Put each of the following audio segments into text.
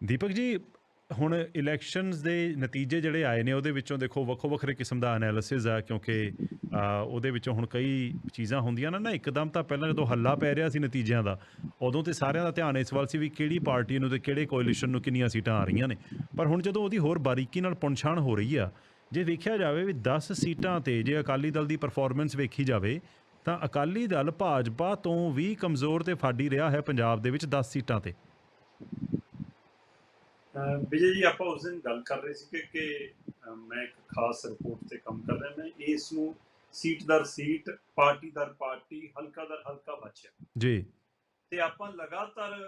ਦੀਪਕ ਜੀ, ਹੁਣ ਇਲੈਕਸ਼ਨਸ ਦੇ ਨਤੀਜੇ ਜਿਹੜੇ ਆਏ ਨੇ, ਉਹਦੇ ਵਿੱਚੋਂ ਦੇਖੋ ਵੱਖੋ ਵੱਖਰੇ ਕਿਸਮ ਦਾ ਐਨਾਲਿਸਿਸ ਆ, ਕਿਉਂਕਿ ਉਹਦੇ ਵਿੱਚੋਂ ਹੁਣ ਕਈ ਚੀਜ਼ਾਂ ਹੁੰਦੀਆਂ ਨਾ ਨਾ, ਇੱਕਦਮ ਤਾਂ ਪਹਿਲਾਂ ਜਦੋਂ ਹੱਲਾ ਪੈ ਰਿਹਾ ਸੀ ਨਤੀਜਿਆਂ ਦਾ, ਉਦੋਂ ਤੇ ਸਾਰਿਆਂ ਦਾ ਧਿਆਨ ਇਸ ਵੱਲ ਸੀ ਵੀ ਕਿਹੜੀ ਪਾਰਟੀ ਨੂੰ ਤੇ ਕਿਹੜੇ ਕੋalition ਨੂੰ ਕਿੰਨੀਆਂ ਸੀਟਾਂ ਆ ਰਹੀਆਂ ਨੇ। ਪਰ ਹੁਣ ਜਦੋਂ ਉਹਦੀ ਹੋਰ ਬਾਰੀਕੀ ਨਾਲ ਪੁਣਛਾਣ ਹੋ ਰਹੀ ਆ, ਜੇ ਵੇਖਿਆ ਜਾਵੇ ਵੀ 10 ਸੀਟਾਂ ਤੇ ਜੇ ਅਕਾਲੀ ਦਲ ਦੀ ਪਰਫਾਰਮੈਂਸ ਵੇਖੀ ਜਾਵੇ, ਤਾਂ ਅਕਾਲੀ ਦਲ ਭਾਜਪਾ ਤੋਂ ਵੀ ਕਮਜ਼ੋਰ ਤੇ ਫਾਡੀ ਰਿਹਾ ਹੈ ਪੰਜਾਬ ਦੇ ਵਿੱਚ 10 ਸੀਟਾਂ ਤੇ। ਵਿਜੇ ਜੀ ਆਪਾਂ ਉਸ ਦਿਨ ਗੱਲ ਕਰ ਰਹੇ ਸੀ ਕਿ ਕਿ ਮੈਂ ਇੱਕ ਖਾਸ ਰਿਪੋਰਟ ਤੇ ਕੰਮ ਕਰ ਰਿਹਾ। ਮੈਂ ਇਸ ਨੂੰ ਸੀਟ ਦਰ ਸੀਟ ਪਾਰਟੀ ਦਰ ਪਾਰਟੀ ਹਲਕਾ ਦਰ ਹਲਕਾ ਬਚਿਆ ਜੀ। ਤੇ ਆਪਾਂ ਲਗਾਤਾਰ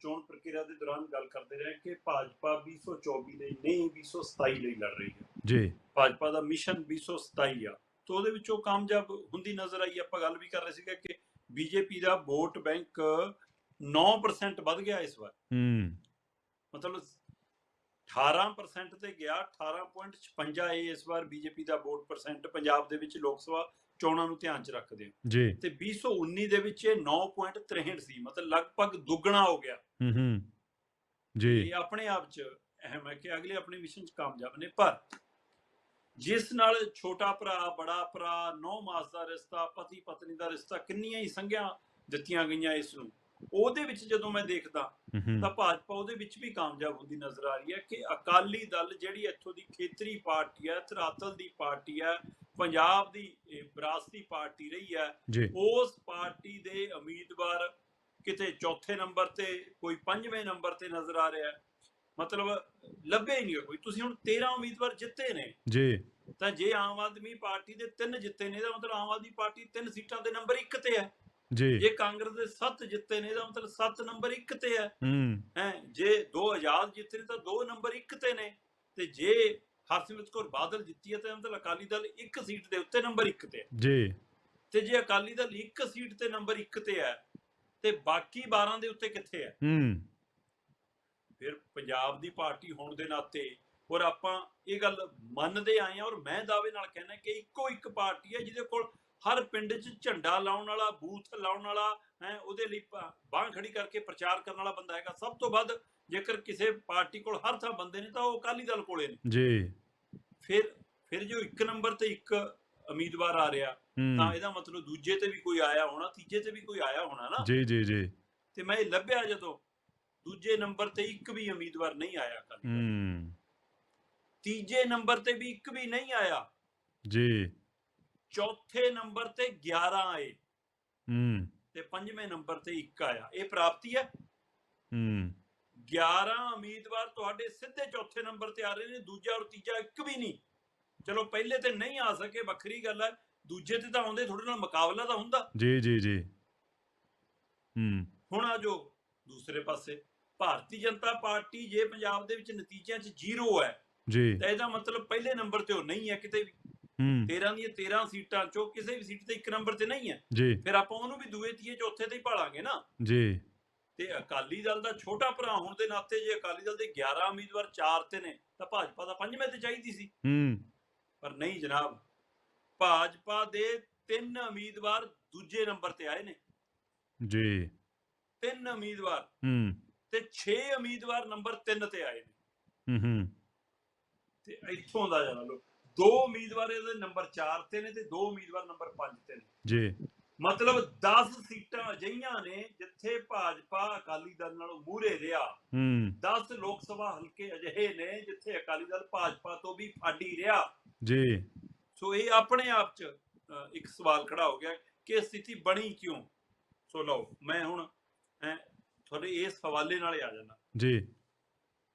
ਚੋਣ ਪ੍ਰਕਿਰਿਆ ਦੇ ਦੌਰਾਨ ਗੱਲ ਕਰਦੇ ਰਹੇ ਕਿ ਭਾਜਪਾ 2024 ਲਈ ਨਹੀਂ 2027 ਲਈ ਲੜ ਰਹੀ ਹੈ। ਜੀ। ਭਾਜਪਾ ਦਾ ਮਿਸ਼ਨ 2027 ਆ। ਤੋਂ ਉਹਦੇ ਵਿੱਚੋਂ ਕਾਮਯਾਬ ਹੁੰਦੀ ਨਜ਼ਰ ਆਈ। ਆਪਾਂ ਗੱਲ ਵੀ ਕਰ ਰਹੇ ਸੀਗੇ ਕਿ ਬੀਜੇਪੀ ਦਾ ਵੋਟ ਬੈਂਕ 9% ਵੱਧ ਗਿਆ ਇਸ ਵਾਰ। ਹੂੰ। ਮਤਲਬ 18% ਤੇ ਗਿਆ 18.56 ਇਹ ਇਸ ਵਾਰ ਬੀਜੇਪੀ ਦਾ ਵੋਟ ਪਰਸੈਂਟ ਪੰਜਾਬ ਦੇ ਵਿੱਚ ਲੋਕ ਸਭਾ ਚੋਣਾਂ ਨੂੰ ਧਿਆਨ 'ਚ ਰੱਖਦੇ ਆ। ਜੀ। ਤੇ 2019 ਦੇ ਵਿੱਚ ਇਹ 9.63 ਸੀ ਮਤਲਬ ਲਗਭਗ ਦੁੱਗਣਾ ਹੋ ਗਿਆ। ਹੂੰ ਹੂੰ। ਜੀ। ਇਹ ਆਪਣੇ ਆਪ 'ਚ ਅਹਿਮ ਹੈ ਕਿ ਅਗਲੇ ਆਪਣੇ ਮਿਸ਼ਨ 'ਚ ਕਾਮਯਾਬ ਨੇ ਪਰ ਜਿਸ ਨਾਲ ਛੋਟਾ ਭਰਾ ਬੜਾ ਭਰਾ ਨੌ ਮਾਸ ਦਾ ਰਿਸ਼ਤਾ ਪਤੀ ਪਤਨੀ ਦਾ ਰਿਸ਼ਤਾ ਕਿੰਨੀਆਂ ਹੀ ਸੰਗਿਆ ਦਿੱਤੀਆਂ ਗਈਆਂ ਇਸ ਨੂੰ ਉਹਦੇ ਵਿੱਚ ਜਦੋਂ ਮੈਂ ਦੇਖਦਾ ਤਾਂ ਭਾਜਪਾ ਉਹਦੇ ਵਿੱਚ ਵੀ ਕਾਮਯਾਬ ਹੁੰਦੀ ਨਜ਼ਰ ਆ ਰਹੀ ਹੈ ਕਿ ਅਕਾਲੀ ਦਲ ਜਿਹੜੀ ਇੱਥੋਂ ਦੀ ਖੇਤਰੀ ਪਾਰਟੀ ਹੈ ਧਰਾਤਲ ਦੀ ਪਾਰਟੀ ਹੈ ਪੰਜਾਬ ਦੀ ਵਿਰਾਸਤੀ ਪਾਰਟੀ ਰਹੀ ਹੈ ਉਸ ਪਾਰਟੀ ਦੇ ਉਮੀਦਵਾਰ ਕਿਤੇ ਚੌਥੇ ਨੰਬਰ ਤੇ ਕੋਈ ਪੰਜਵੇਂ ਨੰਬਰ ਤੇ ਨਜ਼ਰ ਆ ਰਿਹਾ ਹੈ। ਮਤਲਬ ਲੱਭੇ ਹੀ ਨਹੀਂ ਕੋਈ। ਤੁਸੀਂ ਹੁਣ 13 ਉਮੀਦਵਾਰ ਜਿੱਤੇ ਨੇ। ਜੀ। ਤਾਂ ਜੇ ਆਮ ਆਦਮੀ ਪਾਰਟੀ ਦੇ ਤਿੰਨ ਜਿੱਤੇ ਨੇ ਇਹਦਾ ਮਤਲਬ ਆਮ ਆਦਮੀ ਪਾਰਟੀ ਤਿੰਨ ਸੀਟਾਂ ਦੇ ਨੰਬਰ 1 ਤੇ ਹੈ। ਜੀ। ਜੇ ਕਾਂਗਰਸ ਦੇ 7 ਜਿੱਤੇ ਨੇ ਇਹਦਾ ਮਤਲਬ 7 ਨੰਬਰ 1 ਤੇ ਹੈ। ਹੂੰ। ਹੈ ਜੇ ਦੋ ਆਜ਼ਾਦ ਜਿੱਤੇ ਨੇ ਤਾਂ ਦੋ ਨੰਬਰ 1 ਤੇ ਨੇ। ਤੇ ਜੇ ਹਰਸਿਮਰਤ ਕੌਰ ਬਾਦਲ ਜਿੱਤੀ ਹੈ ਤਾਂ ਮਤਲਬ ਅਕਾਲੀ ਦਲ ਇੱਕ ਸੀਟ ਦੇ ਉੱਤੇ ਨੰਬਰ 1 ਤੇ ਹੈ। ਜੀ। ਤੇ ਜੇ ਅਕਾਲੀ ਦਲ ਇੱਕ ਸੀਟ ਤੇ ਨੰਬਰ 1 ਤੇ ਹੈ ਤੇ ਬਾਕੀ 12 ਦੇ ਉੱਤੇ ਕਿੱਥੇ ਹੈ? ਹੂੰ। ਫਿਰ ਪੰਜਾਬ ਦੀ ਪਾਰਟੀ ਹੋਣ ਦੇ ਨਾਤੇ ਔਰ ਆਪਾਂ ਇਹ ਗੱਲ ਮੰਨਦੇ ਆਏ ਆ ਔਰ ਮੈਂ ਦਾਅਵੇ ਨਾਲ ਕਹਿੰਦਾ ਕਿ ਇੱਕੋ ਇੱਕ ਪਾਰਟੀ ਹੈ ਜਿਹਦੇ ਕੋਲ ਹਰ ਪਿੰਡ 'ਚ ਝੰਡਾ ਲਾਉਣ ਵਾਲਾ ਬੂਥ ਲਾਉਣ ਵਾਲਾ ਹੈ ਉਹਦੇ ਲਈ ਬਾਹ ਖੜੀ ਕਰਕੇ ਪ੍ਰਚਾਰ ਕਰਨ ਵਾਲਾ ਬੰਦਾ ਹੈਗਾ। ਸਭ ਤੋਂ ਵੱਧ ਜੇਕਰ ਕਿਸੇ ਪਾਰਟੀ ਕੋਲ ਹਰ ਥਾਂ ਬੰਦੇ ਨੇ ਤਾਂ ਉਹ ਅਕਾਲੀ ਦਲ ਕੋਲੇ ਨੇ। ਜੀ। ਫਿਰ ਫਿਰ ਜੋ ਇੱਕ ਨੰਬਰ ਤੇ ਇੱਕ ਉਮੀਦਵਾਰ ਆ ਰਿਹਾ ਤਾਂ ਇਹਦਾ ਮਤਲਬ ਦੂਜੇ ਤੇ ਵੀ ਕੋਈ ਆਇਆ ਹੋਣਾ ਤੀਜੇ ਤੇ ਵੀ ਕੋਈ ਆਇਆ ਹੋਣਾ ਨਾ। ਜੀ ਜੀ ਜੀ। ਤੇ ਮੈਂ ਇਹ ਲੱਭਿਆ ਜਦੋਂ ਦੂਜੇ ਨੰਬਰ ਤੇ ਇੱਕ ਵੀ ਉਮੀਦਵਾਰ ਨਹੀਂ ਆਇਆ ਅਕਾਲੀ ਦਲ। ਹੂੰ। ਤੀਜੇ ਨੰਬਰ ਤੇ ਵੀ ਇੱਕ ਵੀ ਨਹੀਂ ਆਇਆ। ਜੀ। ਚੌਥੇ ਨੰਬਰ ਤੇ 11 ਆਏ ਹੂੰ। ਤੇ ਪੰਜਵੇਂ ਨੰਬਰ ਤੇ ਇੱਕ ਆਇਆ। ਇਹ ਪ੍ਰਾਪਤੀ ਹੈ? ਹੂੰ। 11 ਉਮੀਦਵਾਰ ਤੁਹਾਡੇ ਸਿੱਧੇ ਚੌਥੇ ਨੰਬਰ ਤੇ ਆ ਰਹੇ ਨੇ ਦੂਜਾ ਔਰ ਤੀਜਾ ਇੱਕ ਵੀ ਨਹੀਂ। ਚਲੋ ਪਹਿਲੇ ਤੇ ਨਹੀਂ ਆ ਸਕੇ ਵੱਖਰੀ ਗੱਲ ਹੈ। ਦੂਜੇ ਤੇ ਤਾਂ ਆਉਂਦੇ ਥੋੜੇ ਨਾਲ ਮੁਕਾਬਲਾ ਤਾਂ ਹੁੰਦਾ। ਜੀ ਜੀ ਜੀ। ਹੂੰ। ਹੁਣ ਆ ਜੋ ਦੂਸਰੇ ਪਾਸੇ। ਭਾਰਤੀ ਜਨਤਾ ਪਾਰਟੀ ਜੇ ਪੰਜਾਬ ਦੇ ਵਿੱਚ ਨਤੀਜਿਆਂ 'ਚ ਜ਼ੀਰੋ ਹੈ ਜੀ। ਤਾਂ ਇਹਦਾ ਮਤਲਬ ਪਹਿਲੇ ਨੰਬਰ ਤੇ ਉਹ ਨਹੀਂ ਹੈ ਕਿਤੇ ਵੀ। 13 ਦੀਆਂ 13 ਸੀਟਾਂ ਚੋਂ ਕਿਸੇ ਵੀ ਸੀਟ ਤੇ ਇੱਕ ਨੰਬਰ ਤੇ ਨਹੀਂ ਹੈ ਜੀ। ਫਿਰ ਆਪਾਂ ਉਹਨੂੰ ਵੀ ਦੂਏ ਤੀਏ ਚੌਥੇ ਤੇ ਹੀ ਭਾਲਾਂਗੇ ਨਾ। ਜੀ। ਤੇ ਅਕਾਲੀ ਦਲ ਦਾ ਛੋਟਾ ਭਰਾ ਹੋਣ ਦੇ ਨਾਤੇ ਜੇ ਅਕਾਲੀ ਦਲ ਦੇ 11 ਉਮੀਦਵਾਰ 4 ਤੇ ਨੇ ਤਾਂ ਭਾਜਪਾ ਦਾ ਪੰਜਵੇਂ ਤੇ ਚਾਹੀਦੀ ਸੀ। ਹੂੰ। ਪਰ ਨਹੀਂ ਜਨਾਬ ਭਾਜਪਾ ਦੇ ਤਿੰਨ ਉਮੀਦਵਾਰ ਦੂਜੇ ਨੰਬਰ ਤੇ ਆਏ ਨੇ। ਜੀ। ਤਿੰਨ ਉਮੀਦਵਾਰ। ਹੂੰ। ਤੇ 6 ਉਮੀਦਵਾਰ ਨੰਬਰ 3 ਤੇ ਆਏ ਨੇ। ਹੂੰ ਹੂੰ। ਤੇ ਇੱਥੋਂ ਦਾ ਜਾਣਾ ਲੋ ਦੋ ਉਮੀਦਵਾਰ ਇਹਦੇ ਨੰਬਰ 4 ਤੇ ਨੇ ਤੇ ਦੋ ਉਮੀਦਵਾਰ ਨੰਬਰ 5 ਤੇ ਨੇ। ਜੀ। ਮਤਲਬ 10 ਸੀਟਾਂ ਅਜਿਹੀਆਂ ਨੇ ਜਿੱਥੇ ਭਾਜਪਾ ਅਕਾਲੀ ਦਲ ਨਾਲੋਂ ਮੂਹਰੇ ਰਿਹਾ। ਹੂੰ। 10 ਲੋਕ ਸਭਾ ਹਲਕੇ ਅਜਿਹੇ ਨੇ ਜਿੱਥੇ ਅਕਾਲੀ ਦਲ ਭਾਜਪਾ ਤੋਂ ਵੀ ਫਾਡੀ ਰਿਹਾ। ਜੀ। ਸੋ ਇਹ ਆਪਣੇ ਆਪ 'ਚ ਇੱਕ ਸਵਾਲ ਖੜਾ ਹੋ ਗਿਆ ਕਿ ਸਥਿਤੀ ਬਣੀ ਕਿਉਂ? ਸੋ ਲਓ ਮੈਂ ਹੁਣ ਤੁਹਾਡੇ ਇਸ ਹਵਾਲੇ ਨਾਲ ਆ ਜਾਣਾ ਜੀ।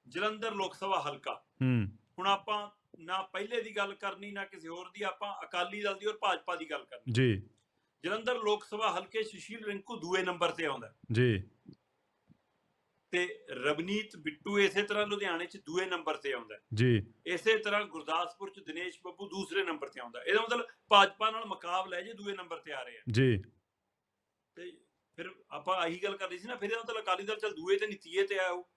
ਜਲੰਧਰ ਲੋਕ ਸਭਾ ਹਲਕਾ। ਹੂੰ। ਹੁਣ ਆਪਾਂ ਨਾ ਪਹਿਲੇ ਦੀ ਗੱਲ ਕਰਨੀ ਨਾ ਕਿਸੇ ਹੋਰ ਦੀ ਆਪਾਂ ਅਕਾਲੀ ਦਲ ਦੀ ਔਰ ਭਾਜਪਾ ਦੀ ਗੱਲ ਕਰਨੀ। ਜੀ। ਜਲੰਧਰ ਲੋਕ ਸਭਾ ਹਲਕੇ ਸੁਸ਼ੀਲ ਰਿੰਕੂ ਦੂਏ ਨੰਬਰ ਤੇ ਆਉਂਦਾ। ਜੀ। ਤੇ ਰਵਨੀਤ ਬਿੱਟੂ ਇਸੇ ਤਰ੍ਹਾਂ ਲੁਧਿਆਣੇ 'ਚ ਦੂਏ ਨੰਬਰ ਤੇ ਆਉਂਦਾ। ਜੀ। ਇਸੇ ਤਰ੍ਹਾਂ ਗੁਰਦਾਸਪੁਰ 'ਚ ਦਿਨੇਸ਼ ਬੱਬੂ ਦੂਸਰੇ ਨੰਬਰ ਤੇ ਆਉਂਦਾ। ਇਹਦਾ ਮਤਲਬ ਭਾਜਪਾ ਨਾਲ ਮੁਕਾਬਲਾ ਹੈ ਜੇ ਦੂਏ ਨੰਬਰ ਤੇ ਆ ਰਹੇ ਆ। ਜੀ। ਤੇ ਫਿਰ ਆਪਾਂ ਆਹੀ ਗੱਲ ਕਰ ਰਹੀ ਸੀ ਨਾ ਫਿਰ ਇਹਦਾ ਮਤਲਬ ਅਕਾਲੀ ਦਲ ਚਲ ਦੂਏ ਤੇ ਨਹੀਂ ਤੀਏ ਤੇ ਆਇਆ ਉਹ।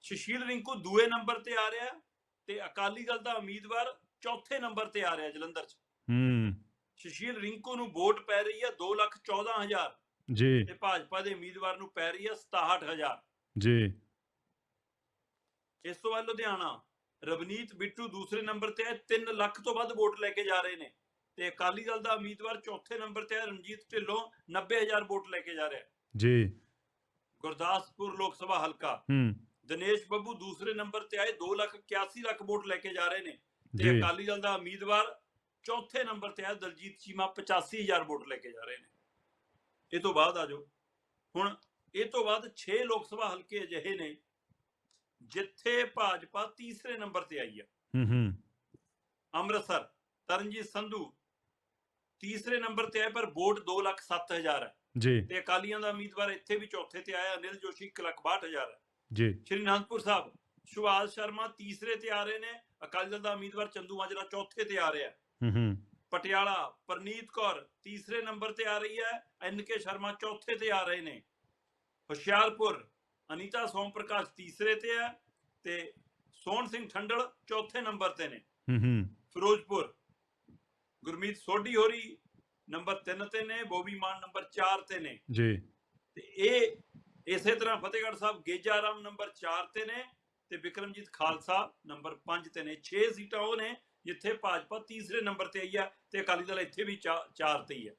ਸੁਸ਼ੀਲ ਰਿੰਕੂ ਦੂਏ ਨੰਬਰ ਤੇ ਆ ਰਿਹਾ। ਤੇ ਅਕਾਲੀ ਦਲ ਦਾ ਉਮੀਦਵਾਰ ਚੌਥੇ ਨੰਬਰ ਤੇ ਆ ਰਿਹਾ ਜਲੰਧਰ 'ਚ। ਹੂੰ। ਸੁਸ਼ੀਲ ਰਿੰਕੂ ਨੂੰ ਵੋਟ ਪੈ ਰਹੀ ਹੈ 214000 ਜੀ। ਤੇ ਭਾਜਪਾ ਦੇ ਉਮੀਦਵਾਰ ਨੂੰ ਪੈ ਰਹੀ ਹੈ 67000 ਜੀ। ਇਸ ਤੋਂ ਬਾਅਦ ਲੁਧਿਆਣਾ ਰਵਨੀਤ ਬਿੱਟੂ ਦੂਸਰੇ ਨੰਬਰ ਤੇ ਹੈ 3 ਲੱਖ ਤੋਂ ਵੱਧ ਵੋਟ ਲੈ ਕੇ ਜਾ ਰਹੇ ਨੇ। ਤੇ ਅਕਾਲੀ ਦਲ ਦਾ ਉਮੀਦਵਾਰ ਚੌਥੇ ਨੰਬਰ ਤੇ ਹੈ ਰਣਜੀਤ ਢਿੱਲੋਂ 90000 ਵੋਟ ਲੈ ਕੇ ਜਾ ਰਿਹਾ। ਜੀ। ਗੁਰਦਾਸਪੁਰ ਲੋਕ ਸਭਾ ਹਲਕਾ। ਹੂੰ। ਦਿਨੇਸ਼ ਬੱਬੂ ਦੂਸਰੇ ਨੰਬਰ ਤੇ ਆਏ 2 ਲੱਖ 81 ਲੱਖ ਵੋਟ ਲੈ ਕੇ ਜਾ ਰਹੇ ਨੇ। ਤੇ ਅਕਾਲੀ ਦਲ ਦਾ ਉਮੀਦਵਾਰ ਚੌਥੇ ਨੰਬਰ ਤੇ ਹੈ ਦਲਜੀਤ ਚੀਮਾ 85000 ਵੋਟ ਲੈ ਕੇ ਜਾ ਰਹੇ ਨੇ। ਇਹ ਤੋਂ ਬਾਅਦ ਆ ਜਾਓ। ਹੁਣ ਇਹ ਤੋਂ ਬਾਅਦ 6 ਲੋਕ ਸਭਾ ਹਲਕੇ ਅਜਿਹੇ ਨੇ ਜਿੱਥੇ ਭਾਜਪਾ ਤੀਸਰੇ ਨੰਬਰ ਤੇ ਆਈ ਹੈ ਹੂੰ ਹੂੰ। ਅੰਮ੍ਰਿਤਸਰ ਤਰਨਜੀਤ ਸੰਧੂ ਤੀਸਰੇ ਨੰਬਰ ਤੇ ਆਏ ਪਰ ਵੋਟ 2 ਲੱਖ 7000 ਹੈ। ਜੀ। ਤੇ ਅਕਾਲੀਆਂ ਦਾ ਉਮੀਦਵਾਰ ਇੱਥੇ ਵੀ ਚੌਥੇ ਤੇ ਆਇਆ ਅਨਿਲ ਜੋਸ਼ੀ 1 ਲੱਖ 62000 ਹੈ। ਜੀ। ਸ਼੍ਰੀ ਅਨੰਦਪੁਰ ਸਾਹਿਬ ਸੁਭਾਸ਼ ਸ਼ਰਮਾ ਤੀਸਰੇ ਤੇ ਆ ਰਹੇ ਨੇ। ਅਕਾਲੀ ਦਲ ਦਾ ਉਮੀਦਵਾਰ ਚੰਦੂ ਮਾਜਰਾ ਚੌਥੇ ਤੇ ਆ ਰਿਹਾ। ਹੈ। ਹੂੰ। ਪਟਿਆਲਾ ਪਰਨੀਤ ਕੌਰ ਤੀਸਰੇ ਨੰਬਰ ਤੇ ਆ ਰਹੀ ਹੈ। ਐਨ ਕੇ ਸ਼ਰਮਾ ਚੌਥੇ ਤੇ ਆ ਰਹੇ ਨੇ। ਹੁਸ਼ਿਆਰਪੁਰ ਅਨੀਤਾ ਸੋਮ ਪ੍ਰਕਾਸ਼ ਤੀਸਰੇ ਤੇ ਹੈ ਤੇ ਸੋਹਣ ਸਿੰਘ ਠੰਡਲ ਚੌਥੇ ਨੰਬਰ ਤੇ ਨੇ। ਹੂੰ ਹੂੰ। ਫਿਰੋਜ਼ਪੁਰ ਗੁਰਮੀਤ ਸੋਢੀ ਹੋਰੀ ਨੰਬਰ 3 ਤੇ ਨੇ ਬੋਬੀ ਮਾਨ ਨੰਬਰ 4 ਤੇ ਨੇ। ਜੀ। ਤੇ ਇਹ ਇਸੇ ਤਰ੍ਹਾਂ ਫਤਿਹਗੜ੍ਹ ਸਾਹਿਬ ਗੇਜਾ ਰਾਮ ਨੰਬਰ 4 ਤੇ ਨੇ ਤੇ ਵਿਕਰਮਜੀਤ ਖਾਲਸਾ ਨੰਬਰ 5 ਤੇ ਨੇ। 6 ਸੀਟਾਂ ਉਹ ਨੇ ਜਿੱਥੇ ਭਾਜਪਾ ਤੀਸਰੇ ਨੰਬਰ ਤੇ ਆਈ ਹੈ ਤੇ ਅਕਾਲੀ ਦਲ ਇੱਥੇ ਵੀ 4 ਤੇ ਹੀ ਹੈ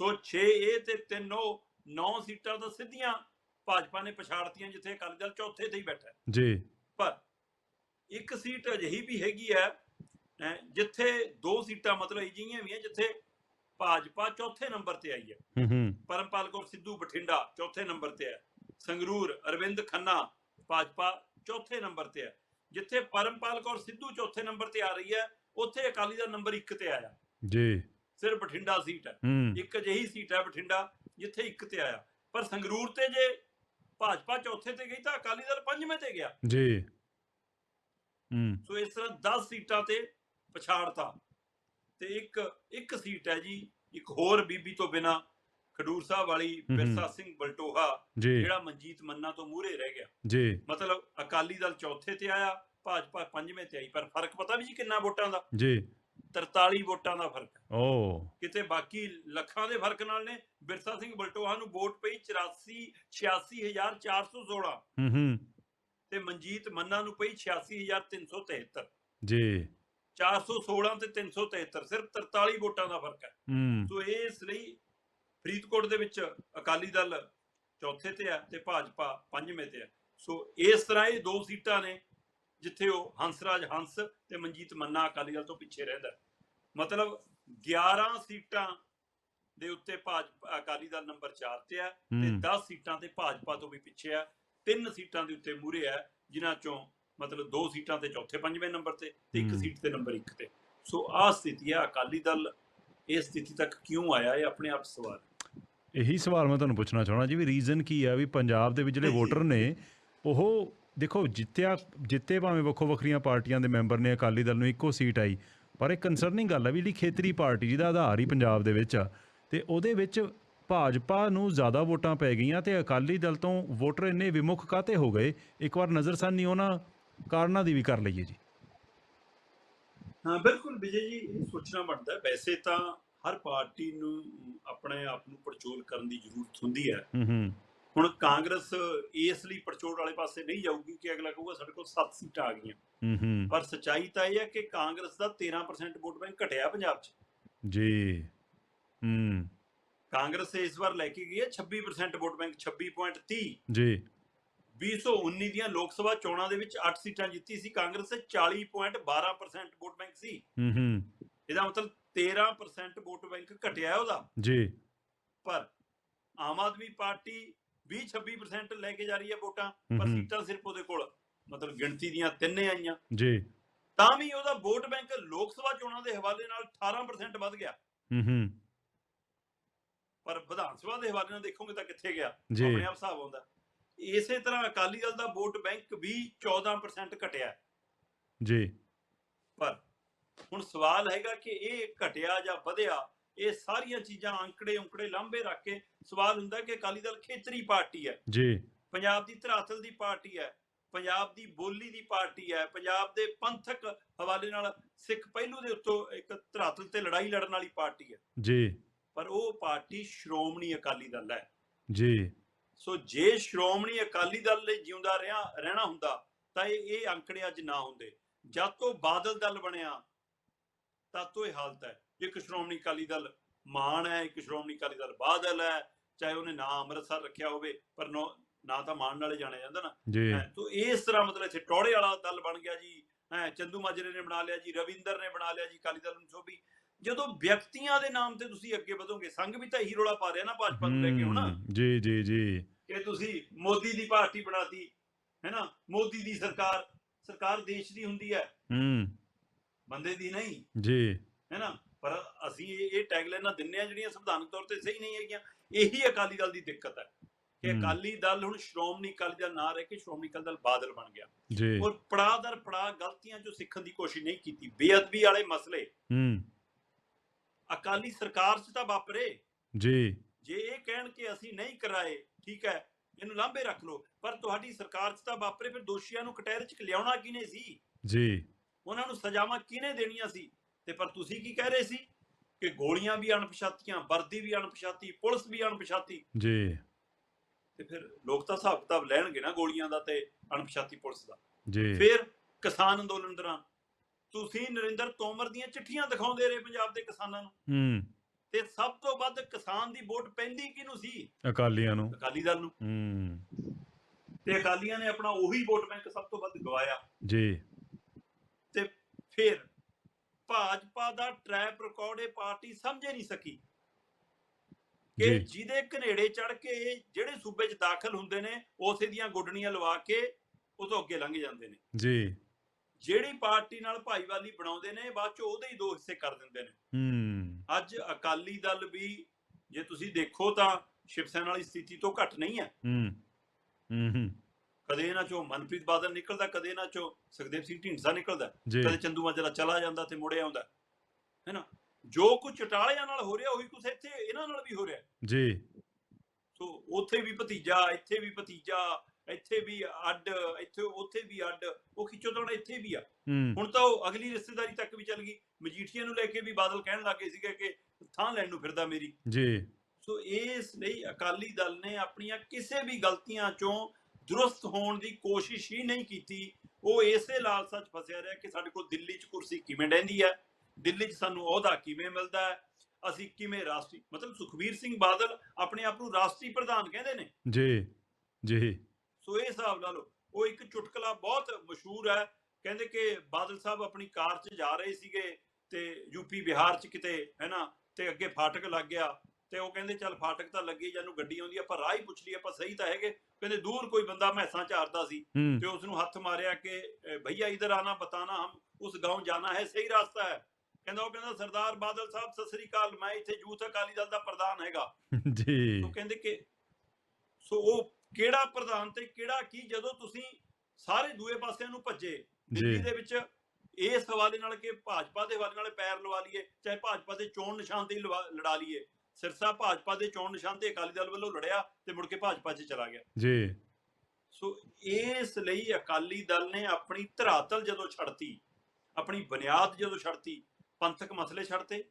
ਸੋ 6 ਇਹ ਤੇ 3 ਉਹ 9 ਸੀਟਾਂ ਤਾਂ ਸਿੱਧੀਆਂ ਭਾਜਪਾ ਨੇ ਪਛਾੜਤੀਆਂ ਜਿੱਥੇ ਅਕਾਲੀ ਦਲ ਚੌਥੇ ਤੇ ਹੀ ਬੈਠਾ ਜੀ। ਪਰ ਇੱਕ ਸੀਟ ਅਜਿਹੀ ਵੀ ਹੈਗੀ ਹੈ ਜਿੱਥੇ ਦੋ ਸੀਟਾਂ ਮਤਲਬ ਅਜਿਹੀਆਂ ਵੀ ਹੈ ਜਿੱਥੇ ਭਾਜਪਾ ਚੌਥੇ ਨੰਬਰ ਤੇ ਆਈ ਹੈ। ਪਰਮਪਾਲ ਕੌਰ ਸਿੱਧੂ ਬਠਿੰਡਾ ਚੌਥੇ ਨੰਬਰ ਤੇ ਹੈ। ਸੰਗਰੂਰ ਅਰਵਿੰਦ ਖੰਨਾ ਭਾਜਪਾ ਚੌਥੇ ਨੰਬਰ ਤੇ ਹੈ। ਜਿੱਥੇ ਪਰਮਪਾਲ ਕੌਰ ਸਿੱਧੂ ਚੌਥੇ ਨੰਬਰ ਤੇ ਆ ਰਹੀ ਹੈ ਉੱਥੇ ਅਕਾਲੀ ਦਾ ਨੰਬਰ 1 ਤੇ ਆਇਆ। ਜੀ। ਸਿਰਫ ਬਠਿੰਡਾ ਸੀਟ ਹੈ। ਹੂੰ। ਇੱਕ ਅਜਿਹੀ ਸੀਟ ਹੈ ਬਠਿੰਡਾ ਜਿੱਥੇ 1 ਤੇ ਆਇਆ। ਪਰ ਸੰਗਰੂਰ ਤੇ ਜੇ ਭਾਜਪਾ ਚੌਥੇ ਤੇ ਗਈ ਤਾਂ ਅਕਾਲੀ ਦਲ ਪੰਜਵੇਂ ਤੇ ਗਿਆ। ਜੀ। ਹੂੰ। ਸੋ ਇਸ ਤਰ੍ਹਾਂ 10 ਸੀਟਾਂ ਤੇ ਪਛਾੜਤਾ। ਤੇ ਇੱਕ ਇੱਕ ਸੀਟ ਹੈ ਜੀ ਇੱਕ ਹੋਰ ਬੀਬੀ ਤੋਂ ਬਿਨਾ ਖਡੂਰ ਸਾਹਿਬ ਵਾਲੀ। ਬਿਰਸਾ ਸਿੰਘ ਬਲਟੋਹਾ ਜਿਹੜਾ ਮਨਜੀਤ ਮੰਨਾ ਤੋਂ ਮੂਹਰੇ ਰਹਿ ਗਿਆ। ਜੀ। ਮਤਲਬ ਅਕਾਲੀ ਦਲ ਚੌਥੇ ਤੇ ਆਇਆ ਭਾਜਪਾ ਪੰਜਵੇਂ ਤੇ ਆਈ ਪਰ ਫ਼ਰਕ ਪਤਾ ਵੀ ਜੀ ਕਿੰਨਾ ਵੋਟਾਂ ਦਾ? ਜੀ। 43 ਵੋਟਾਂ ਦਾ ਫ਼ਰਕ ਹੈ। ਓ। ਕਿਤੇ ਬਾਕੀ ਲੱਖਾਂ ਦੇ ਫ਼ਰਕ ਨਾਲ ਨੇ ਬਿਰਸਾ ਸਿੰਘ ਬਲਟੋਹਾ ਨੂੰ ਵੋਟ ਪਈ 84 86416 ਹੂੰ ਹੂੰ। ਤੇ ਮਨਜੀਤ ਮੰਨਾ ਨੂੰ ਪਈ 86373 ਜੀ। 416 ਤੇ 373 ਸਿਰਫ 43 ਵੋਟਾਂ ਦਾ ਫ਼ਰਕ ਹੈ। ਹੂੰ। ਸੋ ਇਸ ਲਈ ਫਰੀਦਕੋਟ ਦੇ ਵਿੱਚ ਅਕਾਲੀ ਦਲ ਚੌਥੇ ਤੇ ਆ ਤੇ ਭਾਜਪਾ ਪੰਜਵੇਂ ਤੇ ਆ ਸੋ ਇਸ ਤਰ੍ਹਾਂ ਇਹ ਦੋ ਸੀਟਾਂ ਨੇ ਜਿੱਥੇ ਉਹ ਹੰਸਰਾਜ ਹੰਸ ਤੇ ਮਨਜੀਤ ਮੰਨਾ ਅਕਾਲੀ ਦਲ ਤੋਂ ਪਿੱਛੇ ਰਹਿੰਦਾ ਹੈ। ਮਤਲਬ 11 ਸੀਟਾਂ ਦੇ ਉੱਤੇ ਭਾਜਪਾ ਅਕਾਲੀ ਦਲ ਨੰਬਰ 4 ਤੇ ਆ ਤੇ ਹੂੰ। 10 ਸੀਟਾਂ ਤੇ ਭਾਜਪਾ ਤੋਂ ਵੀ ਪਿੱਛੇ ਆ ਤਿੰਨ ਸੀਟਾਂ ਦੇ ਉੱਤੇ ਮੂਰੇ ਆ ਜਿਨ੍ਹਾਂ ਚੋਂ ਮਤਲਬ ਦੋ ਸੀਟਾਂ ਤੇ ਚੌਥੇ ਪੰਜਵੇਂ ਨੰਬਰ ਤੇ ਤੇ ਇੱਕ। ਸੀਟ ਤੇ ਨੰਬਰ 1 ਤੇ ਸੋ ਆਹ ਸਥਿਤੀ ਆ ਅਕਾਲੀ ਦਲ ਇਸ ਸਥਿਤੀ ਤੱਕ ਕਿਉਂ ਆਇਆ ਇਹ ਆਪਣੇ ਆਪ ਸਵਾਲ। ਇਹੀ ਸਵਾਲ ਮੈਂ ਤੁਹਾਨੂੰ ਪੁੱਛਣਾ ਚਾਹਣਾ ਜੀ ਵੀ ਰੀਜ਼ਨ ਕੀ ਆ ਵੀ ਪੰਜਾਬ ਦੇ ਵਿੱਚ ਜਿਹੜੇ। ਵੋਟਰ ਨੇ ਉਹ ਦੇਖੋ ਜਿੱਤਿਆ ਜਿੱਤੇ ਭਾਵੇਂ ਵੱਖੋ ਵੱਖਰੀਆਂ ਪਾਰਟੀਆਂ ਦੇ ਮੈਂਬਰ ਨੇ ਅਕਾਲੀ ਦਲ ਨੂੰ ਇੱਕੋ ਸੀਟ ਆਈ ਪਰ ਇਹ ਕੰਸਰਨਿੰਗ ਗੱਲ ਆ ਵੀ ਜਿਹੜੀ ਖੇਤਰੀ ਪਾਰਟੀ ਜਿਹਦਾ ਆਧਾਰ ਹੀ ਪੰਜਾਬ ਦੇ ਵਿੱਚ ਆ ਤੇ ਉਹਦੇ ਵਿੱਚ ਭਾਜਪਾ ਨੂੰ ਜ਼ਿਆਦਾ ਵੋਟਾਂ ਪੈ ਗਈਆਂ ਤੇ ਅਕਾਲੀ ਦਲ ਤੋਂ ਵੋਟਰ ਇੰਨੇ ਵਿਮੁਖ ਕਾਤੇ ਹੋ ਗਏ ਇੱਕ ਵਾਰ ਨਜ਼ਰਸਾਨੀ ਉਹਨਾਂ ਕਾਰਨਾਂ ਦੀ ਵੀ ਕਰ ਲਈਏ ਜੀ। ਹਾਂ ਬਿਲਕੁਲ ਵਿਜੇ ਜੀ ਇਹ ਸੋਚਣਾ ਬਣਦਾ। ਵੈਸੇ ਤਾਂ ਹਰ ਪਾਰਟੀ ਨੂੰ ਆਪਣੇ ਆਪ ਨੂੰ ਪੜਚੋਲ ਕਰਨ ਦੀ ਜ਼ਰੂਰਤ ਹੁੰਦੀ ਹੈ। ਹੂੰ ਹੂੰ। ਹੁਣ ਕਾਂਗਰਸ ਇਸ ਲਈ ਪੜਚੋਲ ਵਾਲੇ ਪਾਸੇ ਨਹੀਂ ਜਾਊਗੀ ਕਿ ਅਗਲਾ ਕਹੂਗਾ ਸਾਡੇ ਕੋਲ 7 ਸੀਟਾਂ ਆ ਗਈਆਂ। ਹੂੰ ਹੂੰ। ਪਰ ਸੱਚਾਈ ਤਾਂ ਇਹ ਹੈ ਕਿ ਕਾਂਗਰਸ ਦਾ 13% ਵੋਟ ਬੈਂਕ ਘਟਿਆ ਪੰਜਾਬ 'ਚ। ਜੀ ਹੂੰ। ਕਾਂਗਰਸ ਇਸ ਵਾਰ ਲੈ ਕੇ ਗਈ ਹੈ 26% ਵੋਟ ਬੈਂਕ 26.30 ਜੀ। 2019 ਦੀਆਂ ਲੋਕ ਸਭਾ ਚੋਣਾਂ ਦੇ ਵਿੱਚ 8 ਸੀਟਾਂ ਜਿੱਤੀ ਸੀ। ਕਾਂਗਰਸ 40.12% ਵੋਟ ਬੈਂਕ ਸੀ। ਹੂੰ ਹੂੰ। ਇਹਦਾ ਮਤਲਬ 13% ਵੋਟ ਬੈਂਕ ਘਟਿਆ ਉਹਦਾ। ਜੀ। ਪਰ ਆਮ ਆਦਮੀ ਪਾਰਟੀ 20-26% ਲੈ ਕੇ ਜਾ ਰਹੀ ਹੈ ਵੋਟਾਂ ਪਰ। ਸੀਟਾਂ ਸਿਰਫ ਉਹਦੇ ਕੋਲ ਮਤਲਬ ਗਿਣਤੀ ਦੀਆਂ ਤਿੰਨੇ ਆਈਆਂ। ਜੀ। ਤਾਂ ਵੀ ਉਹਦਾ ਵੋਟ ਬੈਂਕ ਲੋਕ ਸਭਾ ਚੋਣਾਂ ਦੇ ਹਵਾਲੇ ਨਾਲ 18% ਵੱਧ ਗਿਆ। ਹੂੰ ਹੂੰ। ਪਰ ਵਿਧਾਨ ਸਭਾ ਦੇ ਹਵਾਲੇ ਨਾਲ ਦੇਖੋਗੇ ਤਾਂ ਕਿੱਥੇ ਗਿਆ? ਆਪਣੇ ਆਪ ਹਿਸਾਬ ਆਉਂਦਾ। ਇਸੇ ਤਰ੍ਹਾਂ ਅਕਾਲੀ ਦਲ ਦਾ ਵੋਟ ਬੈਂਕ ਵੀ 14% ਘਟਿਆ। ਜੀ। ਪਰ ਹੁਣ ਸਵਾਲ ਹੈਗਾ ਕਿ ਇਹ ਘਟਿਆ ਜਾਂ ਵਧਿਆ ਇਹ ਸਾਰੀਆਂ ਚੀਜ਼ਾਂ ਅੰਕੜੇ ਉਂਕੜੇ ਲਾਂਭੇ ਰੱਖ ਕੇ ਸਵਾਲ ਹੁੰਦਾ ਕਿ ਅਕਾਲੀ ਦਲ ਖੇਤਰੀ ਪਾਰਟੀ ਹੈ। ਜੀ। ਪੰਜਾਬ ਦੀ ਧਰਾਤਲ ਦੀ ਪਾਰਟੀ ਹੈ ਪੰਜਾਬ ਦੀ ਬੋਲੀ ਦੀ ਪਾਰਟੀ ਹੈ ਪੰਜਾਬ ਦੇ ਪੰਥਕ ਹਵਾਲੇ ਨਾਲ ਸਿੱਖ ਪਹਿਲੂ ਦੇ ਉੱਤੋਂ ਇੱਕ ਧਰਾਤਲ ਤੇ ਲੜਾਈ ਲੜਨ ਵਾਲੀ ਪਾਰਟੀ ਹੈ। ਜੀ। ਪਰ ਉਹ ਪਾਰਟੀ ਸ਼੍ਰੋਮਣੀ ਅਕਾਲੀ ਦਲ ਹੈ। ਜੀ। ਸੋ ਜੇ ਸ਼੍ਰੋਮਣੀ ਅਕਾਲੀ ਦਲ ਲਈ ਜਿਉਂਦਾ ਰਿਹਾ ਰਹਿਣਾ ਹੁੰਦਾ ਤਾਂ ਇਹ ਇਹ ਅੰਕੜੇ ਅੱਜ ਨਾ ਹੁੰਦੇ। ਜਦ ਤੋਂ ਬਾਦਲ ਦਲ ਬਣਿਆ ਤਦ ਤੋਂ ਇਹ ਹਾਲਤ ਹੈ। ਇੱਕ ਸ਼੍ਰੋਮਣੀ ਅਕਾਲੀ ਦਲ ਮਾਨ ਹੈ ਇੱਕ ਸ਼੍ਰੋਮਣੀ ਅਕਾਲੀ ਦਲ ਬਾਦਲ ਹੈ ਚਾਹੇ ਉਹਨੇ ਨਾਂ ਅੰਮ੍ਰਿਤਸਰ ਰੱਖਿਆ ਹੋਵੇ ਪਰ ਨੋ- ਤਾਂ ਮਾਨ ਨਾਲੇ ਜਾਣਿਆ ਜਾਂਦਾ ਨਾ। ਜੀ। ਤੋ ਇਸ ਤਰ੍ਹਾਂ ਮਤਲਬ ਇੱਥੇ ਟੋੜੇ ਵਾਲਾ ਦਲ ਬਣ ਗਿਆ ਜੀ। ਹੈ ਚੰਦੂ ਮਾਜਰੇ ਨੇ ਬਣਾ ਲਿਆ ਜੀ ਰਵਿੰਦਰ ਨੇ ਬਣਾ ਲਿਆ ਜੀ ਅਕਾਲੀ ਦਲ ਨੂੰ ਸੋਭੀ ਜਦੋਂ ਵਿਅਕਤੀਆਂ ਦੇ ਨਾਮ ਤੇ ਤੁਸੀਂ ਅੱਗੇ ਵਧੋਗੇ ਸੰਘ ਵੀ ਤਾਂ ਇਹੀ ਰੋਲਾ ਪਾ ਰਿਹਾ ਨਾ ਭਾਜਪਾ ਨੂੰ ਲੈ ਕੇ ਹੁਣ। ਜੀ ਜੀ ਜੀ। ਕਿ ਤੁਸੀਂ ਮੋਦੀ ਦੀ ਪਾਰਟੀ ਬਣਾਤੀ ਹੈ ਨਾ? ਮੋਦੀ ਦੀ ਸਰਕਾਰ ਸਰਕਾਰ ਦੇਸ਼ ਦੀ ਹੁੰਦੀ ਹੈ। ਹੂੰ। ਬੰਦੇ ਦੀ ਨਹੀਂ ਜੀ। ਹੈ ਨਾ? ਪਰ ਅਸੀਂ ਇਹ ਟੈਗਲਾਈਨਾਂ ਦਿੰਨੇ ਆ ਜਿਹੜੀਆਂ ਸੰਵਿਧਾਨਕ ਤੌਰ ਤੇ ਸਹੀ ਨਹੀਂ ਹੈਗੀਆਂ। ਇਹੀ ਅਕਾਲੀ ਦਲ ਦੀ ਦਿੱਕਤ ਹੈ ਕਿ। ਅਕਾਲੀ ਦਲ ਹੁਣ ਸ਼੍ਰੋਮਣੀ ਅਕਾਲੀ ਦਲ ਨਾ ਰਹਿ ਕੇ ਸ਼੍ਰੋਮਣੀ ਅਕਾਲੀ ਦਲ ਬਾਦਲ ਬਣ ਗਿਆ। ਜੀ। ਔਰ ਪੜਾਅ ਦਰ ਪੜਾਅ ਗਲਤੀਆਂ ਚੋਂ ਸਿੱਖਣ ਦੀ ਕੋਸ਼ਿਸ਼ ਨਹੀਂ ਕੀਤੀ। ਬੇਅਦਬੀ ਵਾਲੇ ਮਸਲੇ। ਹੂੰ। ਅਕਾਲੀ ਸਰਕਾਰ 'ਚ ਤਾਂ ਵਾਪਰੇ। ਜੀ। ਜੇ ਇਹ ਕਹਿਣ ਕਿ ਅਸੀਂ ਨਹੀਂ ਕਰਾਏ ਠੀਕ ਹੈ ਇਹਨੂੰ ਲਾਂਭੇ ਰੱਖ ਲਓ ਪਰ ਤੁਹਾਡੀ ਸਰਕਾਰ 'ਚ ਤਾਂ ਵਾਪਰੇ ਫਿਰ ਦੋਸ਼ੀਆਂ ਨੂੰ ਕਟਹਿਰੇ 'ਚ ਲਿਆਉਣਾ ਕਿਨੇ ਸੀ? ਜੀ। ਉਹਨਾਂ ਨੂੰ ਸਜ਼ਾਵਾਂ ਕਿਨੇ ਦੇਣੀਆਂ ਸੀ? ਤੇ ਪਰ ਤੁਸੀਂ ਕੀ ਕਹਿ ਰਹੇ ਸੀ? ਕਿ ਗੋਲੀਆਂ ਵੀ ਅਣਪਛਾਤੀਆਂ ਵਰਦੀ ਵੀ ਅਣਪਛਾਤੀ ਪੁਲਿਸ ਵੀ ਅਣਪਛਾਤੀ। ਜੀ। ਤੇ ਫਿਰ ਲੋਕ ਤਾਂ ਹਿਸਾਬ ਕਿਤਾਬ ਲੈਣਗੇ ਨਾ ਗੋਲੀਆਂ ਦਾ ਤੇ ਅਣਪਛਾਤੀ ਪੁਲਿਸ ਦਾ। ਜੀ। ਫਿਰ ਕਿਸਾਨ ਅੰਦੋਲਨ ਦੌਰਾਨ ਤੁਸੀਂ ਨਰਿੰਦਰ ਤੋਮਰ ਦੀਆਂ ਚਿੱਠੀਆਂ ਦਿਖਾਉਂਦੇ ਰਹੇ ਪੰਜਾਬ ਦੇ ਕਿਸਾਨਾਂ ਨੂੰ। ਹੂੰ। ਤੇ ਸਭ ਤੋਂ ਵੱਧ ਕਿਸਾਨ ਦੀ ਵੋਟ ਪੈਂਦੀ ਕਿਹਨੂੰ ਸੀ? ਅਕਾਲੀਆਂ ਨੂੰ। ਅਕਾਲੀ ਦਲ ਨੂੰ। ਹੂੰ। ਤੇ ਅਕਾਲੀਆਂ ਨੇ ਆਪਣਾ ਉਹੀ ਵੋਟ ਬੈਂਕ ਸਭ ਤੋਂ ਵੱਧ ਗਵਾਇਆ। ਜੀ। ਤੇ ਫਿਰ ਭਾਜਪਾ ਦਾ ਟਰੈਪ ਰਿਕਾਰਡ ਇਹ ਪਾਰਟੀ ਸਮਝ ਨਹੀਂ ਸਕੀ ਕਿ ਜਿਹਦੇ ਘਨੇੜੇ ਚੜ ਕੇ ਜਿਹੜੇ ਸੂਬੇ 'ਚ ਦਾਖਲ ਹੁੰਦੇ ਨੇ ਉਸੇ ਦੀਆਂ ਗੁੱਡਣੀਆਂ ਲਵਾ ਕੇ ਉਹ ਤੋਂ ਅੱਗੇ ਲੰਘ ਜਾਂਦੇ ਨੇ। ਜੀ। ਜਿਹੜੀ ਪਾਰਟੀ ਨਾਲ ਭਾਈਵਾਲੀ ਬਣਾਉਂਦੇ ਨੇ ਬਾਅਦ ਚ ਉਹਦੇ ਹੀ ਦੋ ਹਿੱਸੇ ਕਰ ਦਿੰਦੇ ਨੇ। ਹੂੰ। ਅੱਜ ਅਕਾਲੀ ਦਲ ਵੀ ਜੇ ਤੁਸੀਂ ਦੇਖੋ ਤਾਂ ਸ਼ਿਵ ਸੈਨਾ ਵਾਲੀ ਸਥਿਤੀ ਤੋਂ ਘੱਟ ਨਹੀਂ ਹੈ। ਹੂੰ ਹੂੰ ਹੂੰ। ਕਦੇ ਇਹਨਾਂ ਚੋਂ ਮਨਪ੍ਰੀਤ ਬਾਦਲ ਨਿਕਲਦਾ ਕਦੇ ਇਹਨਾਂ ਚੋਂ ਸੁਖਦੇਵ ਸਿੰਘ ਢੀਂਡਸਾ ਨਿਕਲਦਾ। ਕਦੇ ਚੰਦੂ ਮਾਜਰਾ ਚਲਾ ਜਾਂਦਾ ਤੇ ਮੁੜ ਆਉਂਦਾ। ਹੈਨਾ ਜੋ ਕੁਝ ਚਟਾਲਿਆਂ ਨਾਲ ਹੋ ਰਿਹਾ ਉਹੀ ਕੁਝ ਇੱਥੇ ਇਹਨਾਂ ਨਾਲ ਵੀ ਹੋ ਰਿਹਾ। ਜੀ। ਸੋ ਉੱਥੇ ਵੀ ਭਤੀਜਾ ਇੱਥੇ ਵੀ ਭਤੀਜਾ ਇੱਥੇ ਵੀ ਅੱਡ ਇੱਥੇ ਉੱਥੇ ਵੀ ਅੱਡ ਉਹ ਖਿੱਚੋ ਤਾਂ ਇੱਥੇ ਵੀ ਆ। ਹੁਣ ਤਾਂ ਉਹ ਅਗਲੀ ਰਿਸ਼ਤੇਦਾਰੀ ਤੱਕ ਵੀ ਚੱਲ ਗਈ। ਮਜੀਠੀਆ ਨੂੰ ਲੈ ਕੇ ਵੀ ਬਾਦਲ ਕਹਿਣ ਲੱਗੇ ਸੀਗੇ ਕਿ ਥਾਂ ਲੈਣ ਨੂੰ ਫਿਰਦਾ ਮੇਰੀ। ਜੀ। ਸੋ ਇਸ ਲਈ ਅਕਾਲੀ ਦਲ ਨੇ ਆਪਣੀਆਂ ਕਿਸੇ ਵੀ ਗਲਤੀਆਂ ਚੋਂ ਦਰੁਸਤ ਹੋਣ ਦੀ ਕੋਸ਼ਿਸ਼ ਹੀ ਨਹੀਂ ਕੀਤੀ। ਉਹ ਇਸੇ ਲਾਲਸਾ 'ਚ ਫਸਿਆ ਰਿਹਾ ਕਿ ਸਾਡੇ ਕੋਲ ਦਿੱਲੀ 'ਚ ਕੁਰਸੀ ਕਿਵੇਂ ਰਹਿੰਦੀ ਹੈ? ਦਿੱਲੀ 'ਚ ਸਾਨੂੰ ਅਹੁਦਾ ਕਿਵੇਂ ਮਿਲਦਾ ਹੈ? ਅਸੀਂ ਕਿਵੇਂ ਰਾਸ਼ਟਰੀ ਮਤਲਬ ਸੁਖਬੀਰ ਸਿੰਘ ਬਾਦਲ ਆਪਣੇ ਆਪ ਨੂੰ ਰਾਸ਼ਟਰੀ ਪ੍ਰਧਾਨ ਕਹਿੰਦੇ ਨੇ ਜੀ ਜੀ ਸੋ ਇਹ ਹਿਸਾਬ ਲਾ ਲਓ ਉਹ ਇੱਕ ਚੁਟਕਲਾ ਬਹੁਤ ਮਸ਼ਹੂਰ ਹੈ ਕਹਿੰਦੇ ਕਿ ਬਾਦਲ ਸਾਹਿਬ ਆਪਣੀ ਕਾਰ 'ਚ ਜਾ ਰਹੇ ਸੀਗੇ ਤੇ ਯੂਪੀ ਬਿਹਾਰ 'ਚ ਕਿਤੇ ਹੈਨਾ ਤੇ ਅੱਗੇ ਫਾਟਕ ਲੱਗ ਗਿਆ ਤੇ ਉਹ ਕਹਿੰਦੇ ਚੱਲ ਫਾਟਕ ਤਾਂ ਲੱਗੀ ਜਾਨੂੰ ਗੱਡੀ ਆਉਂਦੀ ਆ, ਆਪਾਂ ਰਾਹ ਹੀ ਪੁੱਛ ਲਈ ਆਪਾਂ ਸਹੀ ਤਾਂ ਹੈਗੇ ਕਹਿੰਦੇ ਦੂਰ ਕੋਈ ਬੰਦਾ ਮੈਸਾਂ ਝਾਰਦਾ ਸੀ ਹੂੰ ਤੇ ਉਸ ਨੂੰ ਹੱਥ ਮਾਰਿਆ ਕਿ "ਅ, ਭਈਆ ਇਧਰ ਆਣਾ ਬਤਾਨਾ ਹਮ ਉਸ گاؤں ਜਾਣਾ ਹੈ ਸਹੀ ਰਾਸਤਾ ਹੈ ਕਹਿੰਦਾ ਉਹ ਕਹਿੰਦਾ ਸਰਦਾਰ ਬਾਦਲ ਸਾਹਿਬ ਸਤਿ ਸ੍ਰੀ ਅਕਾਲ ਮੈਂ ਇੱਥੇ ਯੂਥ ਅਕਾਲੀ ਦਲ ਦਾ ਪ੍ਰਧਾਨ ਹੈਗਾ। ਜੀ। ਉਹ ਕਹਿੰਦੇ ਕਿ ਸੋ ਉਹ ਕਿਹੜਾ ਪ੍ਰਧਾਨ ਤੇ ਕਿਹੜਾ ਕੀ ਜਦੋਂ ਤੁਸੀਂ ਸਾਰੇ ਦੂਏ ਪਾਸਿਆਂ ਨੂੰ ਭੱਜੇ ਦਿੱਲੀ ਦੇ ਵਿੱਚ ਇਸ ਹਵਾਲੇ ਨਾਲ ਕਿ ਭਾਜਪਾ ਦੇ ਹਵਾਲੇ ਨਾਲ ਪੈਰ ਲਵਾ ਲਈਏ ਚਾਹੇ ਭਾਜਪਾ ਦੇ ਚੋਣ ਨਿਸ਼ਾਨ ਤੇ ਲੜਾ ਲਈਏ ਸਿਰਸਾ ਭਾਜਪਾ ਦੇ ਚੋਣ ਨਿਸ਼ਾਨ ਤੇ ਅਕਾਲੀ ਦਲ ਵੱਲੋਂ ਲੜਿਆ ਤੇ ਮੁੜ ਕੇ ਭਾਜਪਾ 'ਚ ਚਲਾ ਗਿਆ। ਜੀ। ਸੋ ਇਸ ਲਈ ਅਕਾਲੀ ਦਲ ਨੇ ਆਪਣੀ ਧਰਾਤਲ ਜਦੋਂ ਛੱਡਤੀ ਆਪਣੀ ਬੁਨਿਆਦ ਜਦੋਂ ਛੱਡਤੀ ਪੰਥਕ ਮਸਲੇ ਛੱਡਤੇ।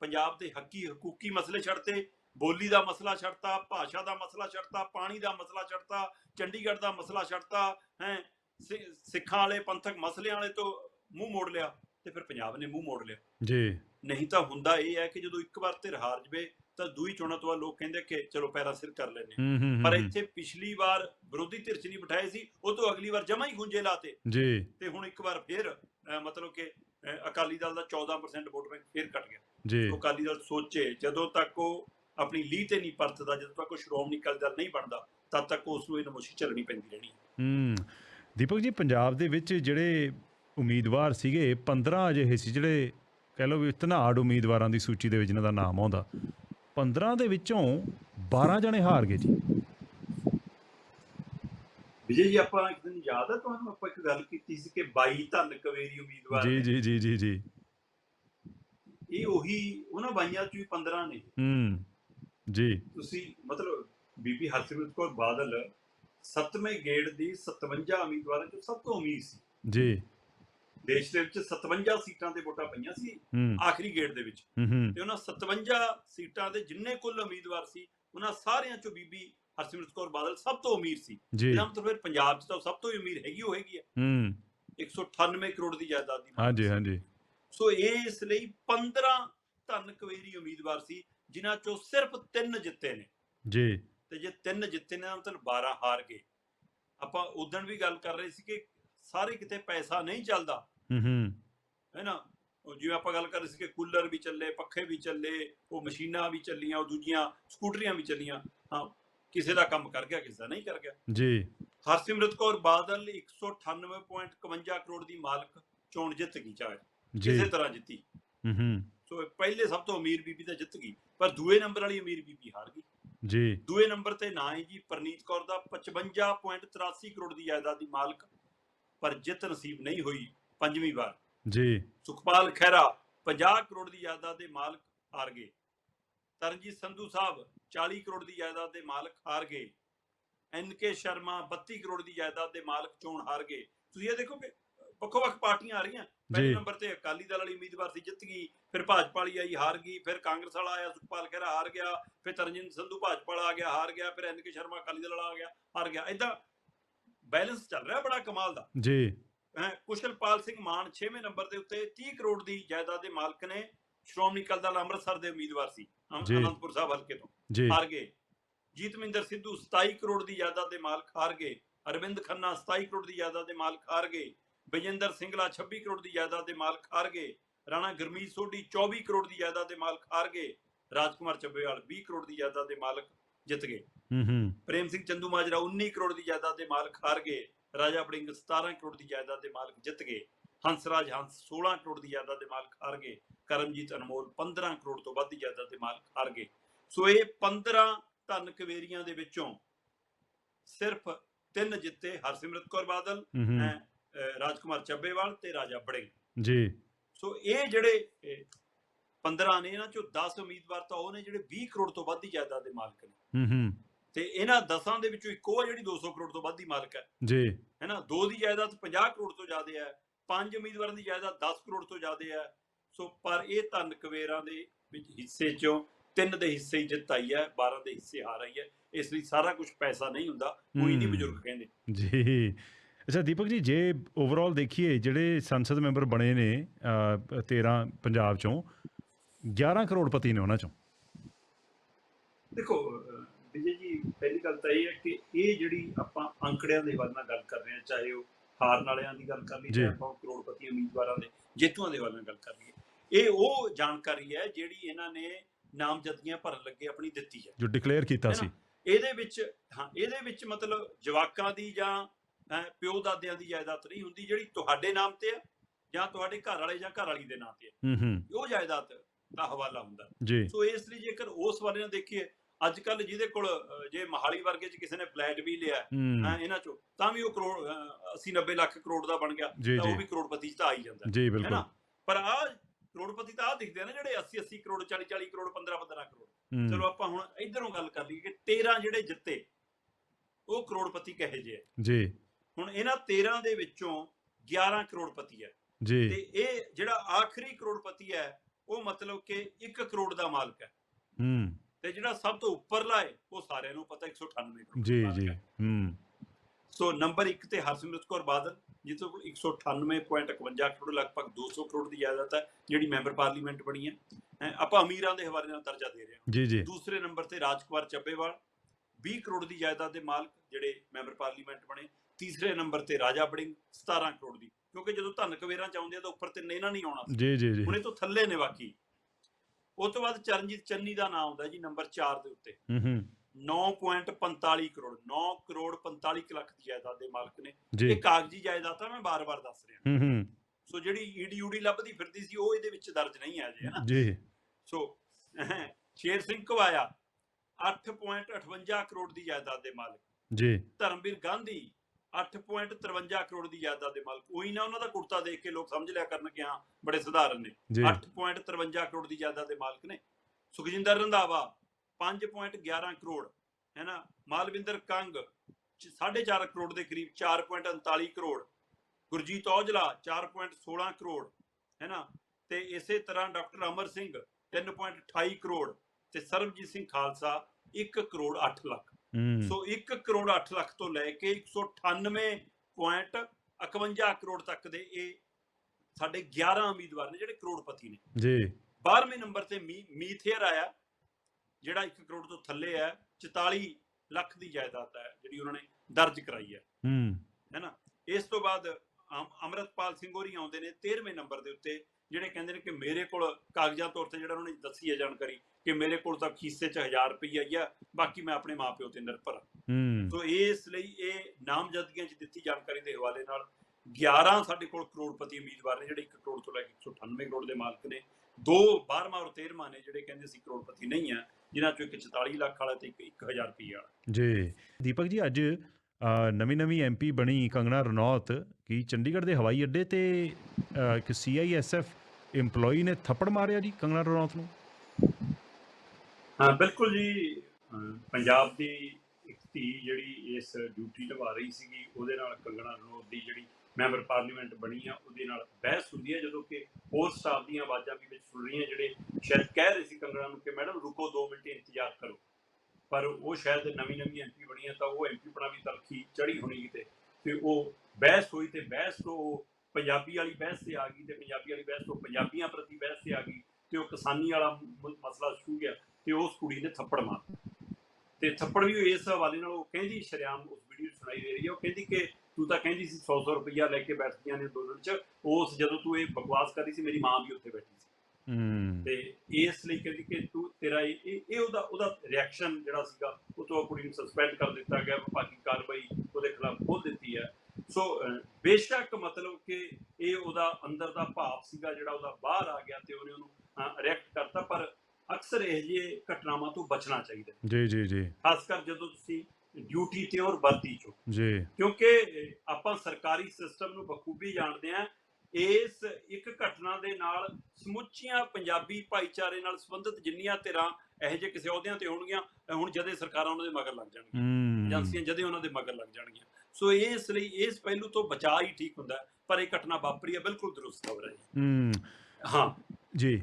ਪੰਜਾਬ ਦੇ ਹੱਕੀ ਹਕੂਕੀ ਮਸਲੇ ਛੱਡਤੇ। ਬੋਲੀ ਦਾ ਮਸਲਾ ਛੱਡਤਾ ਭਾਸ਼ਾ ਦਾ ਮਸਲਾ ਛੱਡਤਾ ਪਾਣੀ ਦਾ ਮਸਲਾ ਛੱਡਤਾ ਚੰਡੀਗੜ੍ਹ ਦਾ ਮਸਲਾ ਛੱਡਤਾ ਹੈ ਸਿੱਖਾਂ ਵਾਲੇ ਪੰਥਕ ਮਸਲਿਆਂ ਵਾਲੇ ਤੋਂ ਮੂੰਹ ਮੋੜ ਲਿਆ ਤੇ ਫਿਰ ਪੰਜਾਬ ਨੇ ਮੂੰਹ ਮੋੜ ਲਿਆ। ਜੀ। ਨਹੀਂ ਤਾਂ ਹੁੰਦਾ ਇਹ ਹੈ ਕਿ ਜਦੋਂ ਇੱਕ ਵਾਰ ਧਿਰ ਹਾਰ ਜਵੇ ਤਾਂ ਦੂਈ ਚੋਣਾਂ ਤੋਂ ਬਾਅਦ ਲੋਕ ਕਹਿੰਦੇ ਕਿ ਚਲੋ ਪੈਰਾ ਸਿਰ ਕਰ ਲੈਨੇ ਪਰ ਇੱਥੇ ਪਿਛਲੀ ਵਾਰ ਵਿਰੋਧੀ ਧਿਰ ਚ ਨਹੀਂ ਬਿਠਾਏ ਸੀ ਉਹ ਤੋਂ ਅਗਲੀ ਵਾਰ ਜਮਾ ਹੀ ਗੁੰਜੇ ਲਾਤੇ। ਜੀ। ਤੇ ਹੁਣ ਇੱਕ ਵਾਰ ਫੇਰ ਮਤਲਬ ਕਿ ਅਕਾਲੀ ਦਲ ਦਾ 14% ਵੋਟ ਬੈਂਕ ਫੇਰ ਘਟ ਗਿਆ। ਜੀ। ਉਹ ਅਕਾਲੀ ਦਲ ਸੋਚੇ ਜਦੋਂ ਤੱਕ ਉਹ ਆਪਣੀ ਲੀਹ ਤੇ ਨਹੀਂ ਪਰਤਦਾ ਜਦੋਂ ਤੱਕ ਉਹ ਸ਼੍ਰੋਮਣੀ ਅਕਾਲੀ ਦਲ ਨਹੀਂ ਬਣਦਾ ਤਦ ਤੱਕ ਉਸ ਨੂੰ ਇਹ ਨਮੋਸ਼ੀ ਚੱਲਣੀ ਪੈਂਦੀ ਰਹਿਣੀ ਹੈ। ਹੂੰ। ਦੀਪਕ ਜੀ ਪੰਜਾਬ ਦੇ ਵਿੱਚ ਜਿਹੜੇ ਉਮੀਦਵਾਰ ਸੀਗੇ 15 ਅਜਿਹੇ ਸੀ ਜਿਹੜੇ ਕਹਿ ਲਓ ਵੀ ਧਨਾੜ ਉਮੀਦਵਾਰਾਂ ਦੀ ਸੂਚੀ ਦੇ ਵਿੱਚ ਇਹਨਾਂ ਦਾ ਨਾਮ ਆਉਂਦਾ 15 ਦੇ ਵਿੱਚੋਂ 12 ਜਣੇ ਹਾਰ ਗਏ ਜੀ। ਵਿਜੇ ਜੀ ਆਪਾਂ ਇੱਕ ਦਿਨ ਯਾਦ ਹੈ ਤੁਹਾਨੂੰ ਆਪਾਂ ਇੱਕ ਗੱਲ ਕੀਤੀ ਸੀ ਕਿ 22 ਧੰਨ ਕਵੇਰੀ ਉਮੀਦਵਾਰ ਜੀ। ਜੀ ਜੀ ਜੀ ਜੀ। ਇਹ ਉਹੀ ਉਹਨਾਂ ਬਾਈਆਂ ਚ ਵੀ 15 ਨੇ। ਹੂੰ ਜੀ। ਤੁਸੀਂ ਮਤਲਬ ਬੀਬੀ ਹਰਸਿਮਰਤ ਕੌਰ ਬਾਦਲ ਸੱਤਵੇਂ ਗੇੜ ਦੀ 57 ਉਮੀਦਵਾਰਾਂ ਚੋਂ ਸਭ ਤੋਂ ਅਮੀਰ ਸੀ। ਜੀ। ਦੇਸ਼ ਦੇ ਵਿੱਚ 57 ਸੀਟਾਂ ਤੇ ਵੋਟਾਂ ਪਈਆਂ ਸੀ ਆਖਰੀ ਗੇੜ ਦੇ ਵਿੱਚ। ਤੇ ਉਹਨਾਂ 57 ਸੀਟਾਂ ਦੇ ਜਿੰਨੇ ਕੁੱਲ ਉਮੀਦਵਾਰ ਸੀ ਉਹਨਾਂ ਸਾਰਿਆਂ ਚੋਂ ਬੀਬੀ ਹਰਸਿਮਰਤ ਕੌਰ ਬਾਦਲ ਸਭ ਤੋਂ ਅਮੀਰ ਸੀ। ਜੀ। ਇਹਦਾ ਮਤਲਬ ਫਿਰ ਪੰਜਾਬ 'ਚ ਤਾਂ ਸਭ ਤੋਂ ਅਮੀਰ ਹੈਗੀ ਉਹ ਹੈਗੀ ਹੈ। ਹੂੰ 198 ਕਰੋੜ ਦੀ ਜਾਇਦਾਦ ਦੀ ਹਾਂਜੀ। ਹਾਂਜੀ। ਸੋ ਇਹ ਇਸ ਲਈ 15 ਧਨ ਕਵੇਰੀ ਉਮੀਦਵਾਰ ਸੀ ਜਿਨ੍ਹਾਂ ਚੋਂ ਸਿਰਫ 3 ਜਿੱਤੇ ਨੇ। ਜੀ। ਤੇ ਜੇ 3 ਜਿੱਤੇ ਨੇ ਤਾਂ ਮਤਲਬ 12 ਹਾਰ ਗਏ। ਆਪਾਂ ਉਦੋਂ ਵੀ ਗੱਲ ਕਰ ਰਹੇ ਸੀ ਕਿ ਸਾਰੇ ਕਿਤੇ ਪੈਸਾ ਨਹੀਂ ਚੱਲਦਾ। ਹੂੰ ਹੂੰ। ਹੈ ਨਾ? ਉਹ ਜਿਵੇਂ ਆਪਾਂ ਗੱਲ ਕਰ ਰਹੇ ਸੀ ਕਿ ਕੂਲਰ ਵੀ ਚੱਲੇ ਪੱਖੇ ਵੀ ਚੱਲੇ ਉਹ ਮਸ਼ੀਨਾਂ ਵੀ ਚੱਲੀਆਂ ਉਹ ਦੂਜੀਆਂ ਸਕੂਟਰੀਆਂ ਵੀ ਚੱਲੀਆਂ। ਹਾਂ ਕਿਸੇ ਦਾ ਕੰਮ ਕਰ ਗਿਆ ਕਿਸੇ ਦਾ ਨਹੀਂ ਕਰ ਗਿਆ। ਜੀ। ਹਰਸਿਮਰਤ ਕੌਰ ਬਾਦਲ 198.51 ਕਰੋੜ ਦੀ ਮਾਲਕ ਚੋਣ ਜਿੱਤ ਗਈ ਚਾਹੇ ਕਿਸੇ ਤਰ੍ਹਾਂ ਜਿੱਤੀ। ਹੂੰ ਹੂੰ। ਸੋ ਪਹਿਲੇ ਸਭ ਤੋਂ ਅਮੀਰ ਬੀਬੀ ਤਾਂ ਜਿੱਤ ਗਈ ਪਰ ਦੂਏ ਨੰਬਰ ਵਾਲੀ ਅਮੀਰ ਬੀਬੀ ਹਾਰ ਗਈ। ਜੀ। ਦੂਏ ਨੰਬਰ ਤੇ ਨਾਂ ਹੈ ਜੀ ਪ੍ਰਨੀਤ ਕੌਰ ਦਾ 55.83 ਕਰੋੜ ਦੀ ਜਾਇਦਾਦ ਦੀ ਮਾਲਕ ਪਰ ਜਿੱਤ ਨਸੀਬ ਨਹੀਂ ਹੋਈ ਪੰਜਵੀਂ ਵਾਰ। ਜੀ। ਸੁਖਪਾਲ ਖਹਿਰਾ 50 ਕਰੋੜ ਦੀ ਜਾਇਦਾਦ ਦੇ ਮਾਲਕ ਹਾਰ ਗਏ। ਤਰਨਜੀਤ ਸੰਧੂ ਸਾਹਿਬ 40 ਕਰੋੜ ਦੀ ਜਾਇਦਾਦ ਦੇ ਮਾਲਕ ਹਾਰ ਗਏ। ਐਨ ਕੇ ਸ਼ਰਮਾ 32 ਕਰੋੜ ਦੀ ਜਾਇਦਾਦ ਦੇ ਮਾਲਕ ਚੋਣ ਹਾਰ ਗਏ। ਤੁਸੀਂ ਇਹ ਦੇਖੋ ਕਿ ਵੱਖੋ ਵੱਖ ਪਾਰਟੀਆਂ ਆ ਰਹੀਆਂ। ਪਹਿਲੇ ਨੰਬਰ ਤੇ ਅਕਾਲੀ ਦਲ ਵਾਲੀ ਉਮੀਦਵਾਰ ਸੀ ਜਿੱਤ ਗਈ ਫਿਰ ਭਾਜਪਾ ਵਾਲੀ ਆਈ ਹਾਰ ਗਈ ਫਿਰ ਕਾਂਗਰਸ ਵਾਲਾ ਆਇਆ ਸੁਖਪਾਲ ਖਹਿਰਾ ਹਾਰ ਗਿਆ ਫਿਰ ਤਰਨਜੀਤ ਸੰਧੂ ਭਾਜਪਾ ਵਾਲਾ ਆ ਗਿਆ ਹਾਰ ਗਿਆ ਫਿਰ ਐਨ ਕੇ ਸ਼ਰਮਾ ਅਕਾਲੀ ਦਲ ਵਾਲਾ ਆ ਗਿਆ ਹਾਰ ਗਿਆ। ਇਦਾਂ ਬੈਲੈਂਸ ਚੱਲ ਰਿਹਾ ਬੜਾ ਕਮਾਲ ਦਾ। ਜੀ। ਹੈਂ, ਕੁਸ਼ਲਪਾਲ ਸਿੰਘ ਮਾਨ 6ਵੇਂ ਨੰਬਰ ਦੇ ਉੱਤੇ 30 ਕਰੋੜ ਦੀ ਜਾਇਦਾਦ ਦੇ ਮਾਲਕ ਨੇ ਸ਼੍ਰੋਮਣੀ ਅਕਾਲੀ ਦਲ ਅੰਮ੍ਰਿਤਸਰ ਦੇ ਉਮੀਦਵਾਰ ਸੀ। ਅਨੰਦਪੁਰ ਸਾਹਿਬ ਹਲਕੇ ਤੋਂ। ਜੀ। ਹਾਰ ਗਏ। ਜੀਤਮਿੰਦਰ ਸਿੱਧੂ 27 ਕਰੋੜ ਦੀ ਜਾਇਦਾਦ ਦੇ ਮਾਲਕ ਹਾਰ ਗਏ। ਅਰਵਿੰਦ ਖੰਨਾ 27 ਕਰੋੜ ਦੀ ਜਾਇਦਾਦ ਦੇ ਮਾਲਕ ਹਾਰ ਗਏ। ਵਿਜੇਂਦਰ ਸਿੰਗਲਾ 26 ਕਰੋੜ ਦੀ ਜਾਇਦਾਦ ਦੇ ਮਾਲਕ ਹਾਰ ਗਏ। ਰਾਣਾ ਗੁਰਮੀਤ ਸੋਢੀ 24 ਕਰੋੜ ਦੀ ਜਾਇਦਾਦ ਦੇ ਮਾਲਕ ਹਾਰ ਗਏ। ਰਾਜਕੁਮਾਰ ਚੱਬੇਵਾਲ 20 ਕਰੋੜ ਦੀ ਜਾਇਦਾਦ ਦੇ ਮਾਲਕ ਜਿੱਤ ਗਏ। ਹੂੰ ਹੂੰ। ਪ੍ਰੇਮ ਸਿੰਘ ਚੰਦੂ ਮਾਜਰਾ 19 ਕਰੋੜ ਦੀ ਜਾਇਦਾਦ ਦੇ ਮਾਲਕ ਹਾਰ ਗਏ। ਰਾਜਾ ਬੜਿੰਗ 17 ਕਰੋੜ ਦੀ ਜਾਇਦਾਦ ਦੇ ਮਾਲਕ ਜਿੱਤ ਗਏ। ਹੰਸਰਾਜ ਹੰਸ 16 ਕਰੋੜ ਦੀ ਜਾਇਦਾਦ ਦੇ ਮਾਲਕ ਹਾਰ ਗਏ। ਕਰਮਜੀਤ ਅਨਮੋਲ 15 ਕਰੋੜ ਤੋਂ ਵੱਧ ਦੀ ਜਾਇਦਾਦ ਦੇ ਮਾਲਕ ਹਾਰ ਗਏ। ਸੋ ਇਹ 15 ਧਨ ਕਵੇਰੀਆਂ ਦੇ ਵਿੱਚੋਂ ਸਿਰਫ ਤਿੰਨ ਜਿੱਤੇ ਹਰਸਿਮਰਤ ਕੌਰ ਬਾਦਲ ਰਾਜਕੁਮਾਰ ਚੱਬੇਵਾਲ ਤੇ ਰਾਜਾ ਬੜਿੰਗ। ਜੀ। ਸੋ ਇਹ ਜਿਹੜੇ ਇਹ 15 ਨੇ ਇਹਨਾਂ ਚੋਂ 10 ਉਮੀਦਵਾਰ ਤਾਂ ਉਹ ਨੇ ਜਿਹੜੇ 20 ਕਰੋੜ ਤੋਂ ਵੱਧ ਦੀ ਜਾਇਦਾਦ ਦੇ ਮਾਲਕ ਨੇ। ਹੂੰ ਹੂੰ ਤੇ ਇਹਨਾਂ 10 ਦੇ ਵਿੱਚੋਂ ਇੱਕ ਜਿਹੜੀ 200 ਕਰੋੜ ਤੋਂ ਵੱਧ ਦੀ ਮਾਲਕ ਹੈ। ਜੀ। ਹੈਨਾ ਦੋ ਦੀ ਜਾਇਦਾਦ 50 ਕਰੋੜ ਤੋਂ ਜ਼ਿਆਦਾ ਹੈ ਪੰਜ ਉਮੀਦਵਾਰਾਂ ਦੀ ਜਾਇਦਾਦ 10 ਕਰੋੜ ਤੋਂ ਜ਼ਿਆਦਾ ਹੈ। ਸੋ ਪਰ ਇਹ ਧਨ ਕਵੇਰਾਂ ਦੇ ਵਿੱਚ ਹਿੱਸੇ ਚੋਂ ਤਿੰਨ ਦੇ ਹਿੱਸੇ ਹੀ ਜਿੱਤ ਆਈ ਹੈ 12 ਦੇ ਹਿੱਸੇ ਹਾਰ ਆਈ ਹੈ। ਇਸ ਲਈ ਸਾਰਾ ਕੁਝ ਪੈਸਾ ਨਹੀਂ ਹੁੰਦਾ ਕੋਈ ਨਹੀਂ। ਬਜ਼ੁਰਗ ਕਹਿੰਦੇ। ਜੀ। ਅੱਛਾ ਦੀਪਕ ਜੀ ਜੇ ਓਵਰਆਲ ਦੇਖੀਏ ਜਿਹੜੇ ਸੰਸਦ ਮੈਂਬਰ ਬਣੇ ਨੇ ਅ, 13 ਪੰਜਾਬ ਚੋਂ 11 ਕਰੋੜਪਤੀ ਨੇ ਉਹਨਾਂ ਚੋਂ। ਦੇਖੋ ਵਿਜੇ ਜੀ ਪਹਿਲੀ ਗੱਲ ਤਾਂ ਇਹ ਹੈ ਕਿ ਇਹ ਜਿਹੜੀ ਆਪਾਂ ਅੰਕੜਿਆਂ ਦੇ ਵੱਲ ਨਾਲ ਗੱਲ ਕਰ ਰਹੇ ਹਾਂ ਚਾਹੇ ਉਹ ਹਾਰਨ ਵਾਲਿਆਂ ਦੀ ਗੱਲ ਕਰ ਲਈ ਜੀ। ਜਾਂ ਆਪਾਂ ਕਰੋੜਪਤੀ ਉਮੀਦਵਾਰਾਂ ਦੇ ਜੇਤੂਆਂ ਦੇ ਵੱਲ ਨਾਲ ਗੱਲ ਕਰ ਲਈਏ। ਇਹ ਉਹ ਜਾਣਕਾਰੀ ਹੈ ਜਿਹੜੀ ਇਹਨਾਂ ਨੇ ਨਾਮਜ਼ਦਗੀਆਂ ਭਰਨ ਲੱਗੇ ਆਪਣੀ ਦਿੱਤੀ ਹੈ ਜੋ ਡਿਕਲੇਅਰ ਕੀਤਾ ਸੀ? ਇਹਦੇ ਵਿੱਚ ਹਾਂ ਇਹਦੇ ਵਿੱਚ ਮਤਲਬ ਜਵਾਕਾਂ ਦੀ ਜਾਂ ਪਿਓ ਦਾਦਿਆਂ ਦੀ ਜਾਇਦਾਦ ਨਹੀਂ ਹੁੰਦੀ ਜਿਹੜੀ ਤੁਹਾਡੇ ਨਾਮ ਤੇ ਹੈ ਜਾਂ ਤੁਹਾਡੇ ਘਰ ਵਾਲੇ ਜਾਂ ਘਰ ਵਾਲੀ ਦੇ ਨਾਮ ਤੇ ਹੈ ਹੂੰ ਹੂੰ। ਉਹ ਜਾਇਦਾਦ ਦਾ ਹਵਾਲਾ ਹੁੰਦਾ। ਸੋ ਇਸ ਲਈ ਜੇਕਰ ਉਸ ਬਾਰੇ ਨਾਲ ਦੇਖੀਏ ਅੱਜ ਕੱਲ ਜਿਹਦੇ ਕੋਲ ਜੇ ਮਹਾਲੀ ਵਰਗੇ ਚ ਕਿਸੇ ਨੇ ਫਲੈਟ ਵੀ ਲਿਆ ਹੈ। ਇਹਨਾਂ ਚੋਂ ਤਾਂ ਵੀ ਉਹ ਕਰੋੜ 80 90 ਲੱਖ ਕਰੋੜ ਦਾ ਬਣ ਗਿਆ ਤਾਂ ਉਹ ਵੀ ਕਰੋੜਪਤੀ ਚ ਤਾਂ ਆ ਹੀ ਜਾਂਦਾ। ਜੀ ਹੈ ਬਿਲਕੁਲ। ਪਰ ਆ ਕਰੋੜਪਤੀ ਤਾਂ ਆ ਦਿਖਦੇ ਆ ਨਾ ਜਿਹੜੇ 80 80 ਕਰੋੜ 40 40 ਕਰੋੜ 15 15 ਕਰੋੜ। ਚਲੋ ਆਪਾਂ ਹੁਣ ਇਧਰੋਂ ਗੱਲ ਕਰ ਲਈਏ ਕਿ 13 ਜਿਹੜੇ ਜਿੱਤੇ ਉਹ ਕਰੋੜਪਤੀ ਕਹੇ ਜੇ। ਜੀ। ਹੁਣ ਇਹਨਾਂ 13 ਦੇ ਵਿੱਚੋਂ 11 ਕਰੋੜਪਤੀ ਹੈ ਜੀ। ਤੇ ਇਹ ਜਿਹੜਾ ਆਖਰੀ ਕਰੋੜਪਤੀ ਹੈ ਉਹ ਮਤਲਬ ਕਿ 1 ਕਰੋੜ ਦਾ ਮਾਲਕ ਹੈ ਹੂੰ। ਤੇ ਜਿਹੜਾ ਸਭ ਤੋਂ ਉੱਪਰਲਾ ਹੈ ਉਹ ਸਾਰਿਆਂ ਨੂੰ ਪਤਾ 198 ਕਰੋੜ ਜੀ ਜੀ। ਹੈ। ਸੋ ਨੰਬਰ 1 ਤੇ ਹਰਸਿਮਰਤ ਕੌਰ ਬਾਦਲ ਜਿੱਥੇ ਕੋਲ 198.51 ਕਰੋੜ ਲਗਭਗ 200 ਕਰੋੜ ਦੀ ਜਾਇਦਾਦ ਹੈ ਜਿਹੜੀ ਮੈਂਬਰ ਪਾਰਲੀਮੈਂਟ ਬਣੀ ਹੈ। ਆਪਾਂ ਅਮੀਰਾਂ ਦੇ ਹਵਾਲੇ ਨਾਲ ਦਰਜਾ ਦੇ ਰਹੇ ਹਾਂ। ਜੀ ਜੀ। ਦੂਸਰੇ ਨੰਬਰ ਤੇ ਰਾਜਕੁਮਾਰ ਚੱਬੇਵਾਲ 20 ਕਰੋੜ ਦੀ ਜਾਇਦਾਦ ਦੇ ਮਾਲਕ ਜਿਹੜੇ ਮੈਂਬਰ ਪਾਰਲੀਮੈਂਟ ਬਣੇ। ਤੀਸਰੇ ਨੰਬਰ ਤੇ ਰਾਜਾ ਬੜਿੰਗ 17 ਕਰੋੜ ਦੀ। ਕਿਉਂਕਿ ਜਦੋਂ ਧਨ ਕਵੇਰਾਂ ਚ ਆਉਂਦੇ ਆ ਤਾਂ ਉੱਪਰ ਤੇ ਇਹਨਾਂ ਨਹੀਂ ਆਉਣਾ। ਜੀ ਜੀ ਜੀ। ਇਹ ਤੋਂ ਥੱਲੇ ਨੇ ਬਾਕੀ। ਉਸ ਤੋਂ ਬਾਅਦ ਚਰਨਜੀਤ ਚੰਨੀ ਦਾ ਨਾਮ ਆਉਂਦਾ ਜੀ ਨੰਬਰ 4 ਦੇ ਉੱਤੇ। ਹੂੰ ਹੂੰ। 9.45 ਕਰੋੜ 9 ਕਰੋੜ 45 ਕੁ ਲੱਖ ਦੀ ਜਾਇਦਾਦ ਦੇ ਮਾਲਕ ਨੇ। ਇਹ ਕਾਗਜ਼ੀ ਜਾਇਦਾਦ ਆ ਮੈਂ ਬਾਰ-ਬਾਰ ਦੱਸ ਰਿਹਾ। ਹੂੰ ਹੂੰ। ਸੋ ਜਿਹੜੀ ਈਡੀ ਊਡੀ ਲੱਭਦੀ ਫਿਰਦੀ ਸੀ ਉਹ ਇਹਦੇ ਵਿੱਚ ਦਰਜ ਨਹੀਂ ਆ ਜੇ ਹਨਾ ਜੀ। ਸੋ ਸ਼ੇਰ ਸਿੰਘ ਘਵਾਇਆ 8.58 ਕਰੋੜ ਦੀ ਜਾਇਦਾਦ ਦੇ ਮਾਲਕ। ਜੀ। ਧਰਮਵੀਰ ਗਾਂਧੀ 8.53 ਕਰੋੜ ਦੀ ਜਾਇਦਾਦ ਦੇ ਮਾਲਕ। ਉਹੀ ਨਾ ਉਹਨਾਂ ਦਾ ਕੁੜਤਾ ਦੇਖ ਕੇ ਲੋਕ ਸਮਝ ਲਿਆ ਕਰਨ ਕਿ ਹਾਂ ਬੜੇ ਸਧਾਰਨ ਨੇ। ਜੀ। 8.53 ਕਰੋੜ ਦੀ ਜਾਇਦਾਦ ਦੇ ਮਾਲਕ ਨੇ। ਸੁਖਜਿੰਦਰ ਰੰਧਾਵਾ 5.11 ਕਰੋੜ ਹੈ ਨਾ? ਮਾਲਵਿੰਦਰ ਕੰਗ 4.5 ਕਰੋੜ ਦੇ ਕਰੀਬ 4.39 ਕਰੋੜ। ਗੁਰਜੀਤ ਔਜਲਾ 4.16 ਕਰੋੜ ਹੈ ਨਾ? ਤੇ ਇਸੇ ਤਰ੍ਹਾਂ ਡਾਕਟਰ ਅਮਰ ਸਿੰਘ 3.28 ਕਰੋੜ ਤੇ ਸਰਬਜੀਤ ਸਿੰਘ ਖਾਲਸਾ 1 ਕਰੋੜ 8 ਲੱਖ। ਸੋ 1 ਕਰੋੜ 8 ਲੱਖ ਤੋਂ ਲੈ ਕੇ 198.51 ਕਰੋੜ ਤੱਕ ਦੇ ਇਹ ਸਾਡੇ 11 ਉਮੀਦਵਾਰ ਨੇ ਜਿਹੜੇ ਕਰੋੜਪਤੀ ਨੇ। ਜੀ। 12ਵੇਂ ਨੰਬਰ ਤੇ ਮੀ ਮੀਥੇਅਰ ਆਇਆ। ਜਿਹੜਾ 1 ਕਰੋੜ ਤੋਂ ਥੱਲੇ ਹੈ 44 ਲੱਖ ਦੀ ਜਾਇਦਾਦ ਹੈ ਜਿਹੜੀ ਉਹਨਾਂ ਨੇ ਦਰਜ ਕਰਾਈ ਹੈ। ਹੂੰ। ਹੈ ਨਾ? ਇਸ ਤੋਂ ਬਾਅਦ ਅਮ- ਅੰਮ੍ਰਿਤਪਾਲ ਸਿੰਘ ਹੋਰੀ ਆਉਂਦੇ ਨੇ 13ਵੇਂ ਨੰਬਰ ਦੇ ਉੱਤੇ ਜਿਹੜੇ ਕਹਿੰਦੇ ਨੇ ਕਿ ਮੇਰੇ ਕੋਲ ਕਾਗਜ਼ਾਂ ਤੌਰ ਤੇ ਜਿਹੜਾ ਉਹਨਾਂ ਨੇ ਦੱਸੀ ਹੈ ਜਾਣਕਾਰੀ ਕਿ ਮੇਰੇ ਕੋਲ ਤਾਂ ਖੀਸੇ 'ਚ 1000 ਰੁਪਈਆ ਹੀ ਆ ਬਾਕੀ ਮੈਂ ਆਪਣੇ ਮਾਪਿਓ ਤੇ ਨਿਰਭਰ ਹਾਂ। ਹੂੰ। ਸੋ ਇਸ ਲਈ ਇਹ ਨਾਮਜ਼ਦਗੀਆਂ 'ਚ ਦਿੱਤੀ ਜਾਣਕਾਰੀ ਦੇ ਹਵਾਲੇ ਨਾਲ 11 ਸਾਡੇ ਕੋਲ ਕਰੋੜਪਤੀ ਉਮੀਦਵਾਰ ਨੇ ਜਿਹੜੇ 1 ਕਰੋੜ ਤੋਂ ਲੈ ਕੇ 198 ਕਰੋੜ ਦੇ ਮਾਲਕ ਨੇ ਦੋ 12ਵਾਂ ਔਰ 13ਵਾਂ ਨੇ ਜਿਹੜੇ ਕਹਿੰਦੇ ਸੀ ਕਰੋੜਪਤੀ ਨਹੀਂ ਆ ਜਿਨ੍ਹਾਂ ਚੋਂ ਇੱਕ 44 ਲੱਖ ਵਾਲਾ ਤੇ ਇੱਕ 1000 ਰੁਪਈਆ ਵਾਲਾ। ਜੀ। ਦੀਪਕ ਜੀ ਅੱਜ ਨਵੀਂ ਨਵੀਂ ਐਮਪੀ ਬਣੀ ਕੰਗਣਾ ਰਣੌਤ ਕੀ ਚੰਡੀਗੜ੍ਹ ਦੇ ਹਵਾਈ ਅੱਡੇ ਤੇ ਇੱਕ ਸੀਆਈਐਸਐਫ EMPLOYE ਨੇ ਥੱਪੜ ਮਾਰਿਆ ਜੀ ਕੰਗਣਾ ਰਣੌਤ ਨੂੰ? ਹਾਂ ਬਿਲਕੁਲ ਜੀ। ਪੰਜਾਬ ਦੀ ਇੱਕ ਧੀ ਜਿਹੜੀ ਇਸ ਡਿਊਟੀ ਨਿਭਾ ਰਹੀ ਸੀਗੀ ਉਹਦੇ ਨਾਲ ਕੰਗਣਾ ਰਣੌਤ ਦੀ ਜਿਹੜੀ ਮੈਂਬਰ ਪਾਰਲੀਮੈਂਟ ਬਣੀ ਆ, ਉਹਦੇ ਨਾਲ ਬਹਿਸ ਹੁੰਦੀ ਹੈ ਜਦੋਂ ਕਿ ਹੋਰ ਸਟਾਫ ਦੀਆਂ ਆਵਾਜ਼ਾਂ ਵੀ ਵਿੱਚ ਸੁਣ ਰਹੀਆਂ, ਜਿਹੜੇ ਸ਼ਾਇਦ ਕਹਿ ਰਹੇ ਸੀ ਕੰਗਣਾ ਨੂੰ ਕਿ ਮੈਡਮ ਰੁਕੋ 2 ਮਿੰਟ ਇੰਤਜ਼ਾਰ ਕਰੋ। ਪਰ ਉਹ ਸ਼ਾਇਦ ਨਵੀਂ ਨਵੀਂ ਐਮਪੀ ਬਣੀਆਂ, ਤਾਂ ਉਹ ਐਮਪੀ ਬਣਾ ਵੀ ਤਲਖੀ ਚੜੀ ਹੋਣੀ ਕਿਤੇ। ਤੇ ਉਹ ਬਹਿਸ ਹੋਈ ਤੇ ਬਹਿਸ ਤੋਂ ਉਹ ਪੰਜਾਬੀ ਵਾਲੀ ਬਹਿਸ ਤੇ ਆ ਗਈ ਤੇ ਪੰਜਾਬੀ ਵਾਲੀ ਬਹਿਸ ਤੋਂ ਪੰਜਾਬੀਆਂ ਪ੍ਰਤੀ ਬਹਿਸ ਤੇ ਆ ਗਈ ਤੇ ਉਹ ਕਿਸਾਨੀ ਵਾਲਾ ਮਸਲਾ ਛੂ ਗਿਆ ਤੇ ਉਸ ਕੁੜੀ ਨੇ ਥੱਪੜ ਮਾਰ ਤੇ ਥੱਪੜ ਵੀ ਇਸ ਹਵਾਲੇ ਨਾਲ ਉਹ ਕਹਿੰਦੀ, ਸ਼ਰਿਆਮ ਉਸ ਵੀਡੀਓ ਸੁਣਾਈ ਦੇ ਰਹੀ ਹੈ ਉਹ ਕਹਿੰਦੀ ਕਿ ਤੂੰ ਤਾਂ ਕਹਿੰਦੀ ਸੀ 100 100 ਰੁਪਈਆ ਲੈ ਕੇ ਬੈਠਦੀਆਂ ਨੇ ਅੰਦੋਲਨ 'ਚ। ਉਸ ਜਦੋਂ ਤੂੰ ਇਹ ਬਕਵਾਸ ਕਰਦੀ ਸੀ ਮੇਰੀ ਮਾਂ ਵੀ ਉੱਥੇ ਬੈਠੀ ਸੀ। ਹੂੰ। ਤੇ ਇਸ ਲਈ ਕਹਿੰਦੀ ਕਿ ਤੂੰ ਤੇਰਾ ਇਹ ਇਹ ਉਹਦਾ ਉਹਦਾ ਰਿਐਕਸ਼ਨ ਜਿਹੜਾ ਸੀਗਾ ਉਹ ਤੋਂ ਕੁੜੀ ਨੂੰ ਸਸਪੈਂਡ ਕਰ ਦਿੱਤਾ ਗਿਆ ਵਿਭਾਗੀ ਕਾਰਵਾਈ ਉਹਦੇ ਖਿਲਾਫ ਖੋਲ ਦਿੱਤੀ ਹੈ। ਸੋ ਬੇਸ਼ੱਕ ਮਤਲਬ ਕਿ ਇਹ ਉਹਦਾ ਅੰਦਰ ਦਾ ਭਾਵ ਸੀਗਾ ਜਿਹੜਾ ਉਹਦਾ ਬਾਹਰ ਆ ਗਿਆ ਤੇ ਉਹਨੇ ਉਹਨੂੰ ਰਿਐਕਟ ਕਰਤਾ ਪਰ ਅਕਸਰ ਇਹ ਜਿਹੇ ਘਟਨਾਵਾਂ ਤੋਂ ਬਚਣਾ ਚਾਹੀਦਾ। ਜੀ ਜੀ ਜੀ। ਖਾਸ ਕਰ ਜਦੋਂ ਤੁਸੀਂ ਡਿਊਟੀ ਤੇ ਔਰ ਵਰਦੀ ਚੋ। ਜੀ। ਕਿਉਂਕਿ ਆਪਾਂ ਸਰਕਾਰੀ ਸਿਸਟਮ ਨੂੰ ਬਖੂਬੀ ਜਾਣਦੇ ਹਾਂ ਇਸ ਇੱਕ ਘਟਨਾ ਦੇ ਨਾਲ ਸਮੁੱਚੀਆਂ ਪੰਜਾਬੀ ਭਾਈਚਾਰੇ ਨਾਲ ਸੰਬੰਧਿਤ ਜਿੰਨੀਆਂ ਧਿਰਾਂ ਇਹੋ ਜਿਹੇ ਕਿਸੇ ਅਹੁਦਿਆਂ ਤੇ ਹੋਣਗੀਆਂ ਹੁਣ ਜਦੇ ਸਰਕਾਰਾਂ ਉਹਨਾਂ ਦੇ ਮਗਰ ਲੱਗ ਜਾਣਗੀਆਂ। ਏਜੰਸੀਆਂ ਜਦੇ ਉਹਨਾਂ ਦੇ ਮਗਰ ਲੱਗ ਜਾਣਗੀਆਂ। ਸੋ ਇਸ ਲਈ ਇਸ ਪਹਿਲੂ ਤੋਂ ਬਚਾਅ ਹੀ ਠੀਕ ਹੁੰਦਾ। ਪਰ ਇਹ ਘਟਨਾ ਵਾਪਰੀ ਹੈ ਬਿਲਕੁਲ ਦਰੁਸਤ ਖਬਰ ਹੈ। ਹੂੰ। ਹਾਂ। ਜੀ।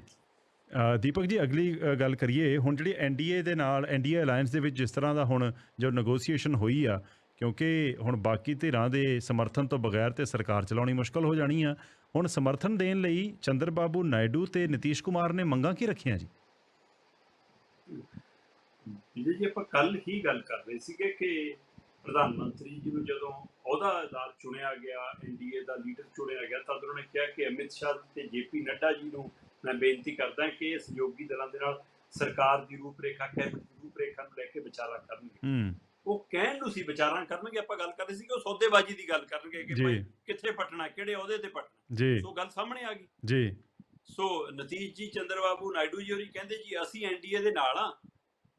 ਦੀਪਕ ਜੀ, ਅਗਲੀ ਗੱਲ ਕਰੀਏ, ਹੁਣ ਜਿਹੜੀ ਐਨਡੀਏ ਦੇ ਨਾਲ ਐਨਡੀਏ ਅਲਾਈਅੰਸ ਦੇ ਵਿੱਚ ਜਿਸ ਤਰ੍ਹਾਂ ਦਾ ਹੁਣ ਜੋ ਨੈਗੋਸੀਏਸ਼ਨ ਹੋਈ ਆ, ਕਿਉਂਕਿ ਹੁਣ ਬਾਕੀ ਧਿਰਾਂ ਦੇ ਸਮਰਥਨ ਤੋਂ ਬਗੈਰ ਤੇ ਸਰਕਾਰ ਚਲਾਉਣੀ ਮੁਸ਼ਕਲ ਹੋ ਜਾਣੀ ਆ, ਹੁਣ ਸਮਰਥਨ ਦੇਣ ਲਈ ਚੰਦਰ ਬਾਬੂ ਨਾਇਡੂ ਤੇ ਨਿਤੀਸ਼ ਕੁਮਾਰ ਨੇ ਮੰਗਾਂ ਕੀ ਰੱਖੀਆਂ ਜੀ? ਜਿਹਦੇ ਜੀ, ਆਪਾਂ ਕੱਲ ਹੀ ਗੱਲ ਕਰ ਰਹੇ ਸੀਗੇ ਕਿ ਪ੍ਰਧਾਨ ਮੰਤਰੀ ਜੀ ਨੂੰ ਜਦੋਂ ਅਹੁਦਾਦਾਰ ਚੁਣਿਆ ਗਿਆ ਐਨਡੀਏ ਦਾ ਲੀਡਰ ਚੁਣਿਆ ਗਿਆ ਤਾਂ ਉਹਨਾਂ ਨੇ ਕਿਹਾ ਕਿ ਅਮਿਤ ਸ਼ਾਹ ਤੇ ਜੇਪੀ ਨੱਡਾ ਜੀ ਨੂੰ ਮੈਂ ਬੇਨਤੀ ਕਰਦਾ ਕਿ ਇਹ ਸਹਿਯੋਗੀ ਦਲਾਂ ਦੇ ਨਾਲ ਸਰਕਾਰ ਦੀ ਰੂਪਰੇਖਾ ਕੈਬਨਿਟ ਦੀ ਰੂਪਰੇਖਾ ਨੂੰ ਲੈ ਕੇ ਵਿਚਾਰਾ ਕਰਨਗੇ। ਉਹ ਕਹਿਣ ਨੂੰ ਸੀ ਵਿਚਾਰਾਂ ਕਰਨਗੇ ਆਪਾਂ ਗੱਲ ਕਰਦੇ ਸੀ ਕਿ ਉਹ ਸੌਦੇਬਾਜ਼ੀ ਦੀ ਗੱਲ ਕਰਨਗੇ ਕਿ। ਭਾਈ ਕਿੱਥੇ ਪਟਣਾ ਕਿਹੜੇ ਅਹੁਦੇ ਤੇ ਪਟਣਾ। ਸੋ ਗੱਲ ਸਾਹਮਣੇ ਆ ਗਈ। ਜੀ। ਸੋ ਨਤੀਜ ਜੀ ਚੰਦਰਬਾਬੂ ਨਾਇਡੂ ਜੀ ਹੋਰੀ ਕਹਿੰਦੇ ਜੀ ਅਸੀਂ ਐਨਡੀਏ ਦੇ ਨਾਲ ਆ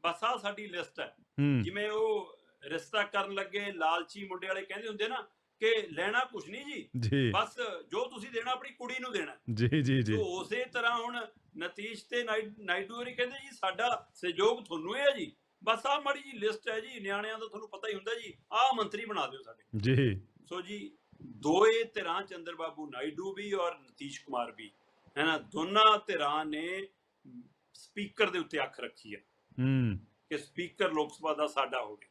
ਬਸ ਆ ਸਾਡੀ ਲਿਸਟ ਹੂੰ। ਜਿਵੇਂ ਉਹ ਰਿਸ਼ਤਾ ਕਰਨ ਲੱਗੇ ਲਾਲਚੀ ਮੁੰਡੇ ਵਾਲੇ ਕਹਿੰਦੇ ਹੁੰਦੇ ਨਾ ਕਿ ਲੈਣਾ ਕੁਛ ਨਹੀਂ ਜੀ। ਜੀ। ਬਸ ਜੋ ਤੁਸੀਂ ਦੇਣਾ ਆਪਣੀ ਕੁੜੀ ਨੂੰ ਦੇਣਾ। ਜੀ ਜੀ ਜੀ। ਉਸੇ ਤਰ੍ਹਾਂ ਹੁਣ ਨਤੀਸ਼ ਤੇ ਨਾਇ- ਨਾਇਡੂ ਹੋਰੀ ਕਹਿੰਦੇ ਜੀ ਸਾਡਾ ਸਹਿਯੋਗ ਤੁਹਾਨੂੰ ਹੈ ਜੀ। ਬਸ ਆਹ ਮਾੜੀ ਜੀ ਲਿਸਟ ਹੈ ਜੀ ਨਿਆਣਿਆਂ ਦਾ ਤੁਹਾਨੂੰ ਪਤਾ ਹੀ ਹੁੰਦਾ ਜੀ। ਆਹ ਮੰਤਰੀ ਬਣਾ ਦਿਓ ਸਾਡੇ। ਜੀ। ਸੋ ਜੀ ਦੋਏ ਧਿਰਾਂ ਚੰਦਰ ਬਾਬੂ ਨਾਇਡੂ ਵੀ ਔਰ ਨਤੀਸ਼ ਕੁਮਾਰ ਵੀ। ਹੈ ਨਾ ਦੋਨਾਂ ਧਿਰਾਂ ਨੇ ਸਪੀਕਰ ਦੇ ਉੱਤੇ ਅੱਖ ਰੱਖੀ ਹੈ। ਹੂੰ। ਕਿ ਸਪੀਕਰ ਲੋਕ ਸਭਾ ਦਾ ਸਾਡਾ ਹੋਵੇ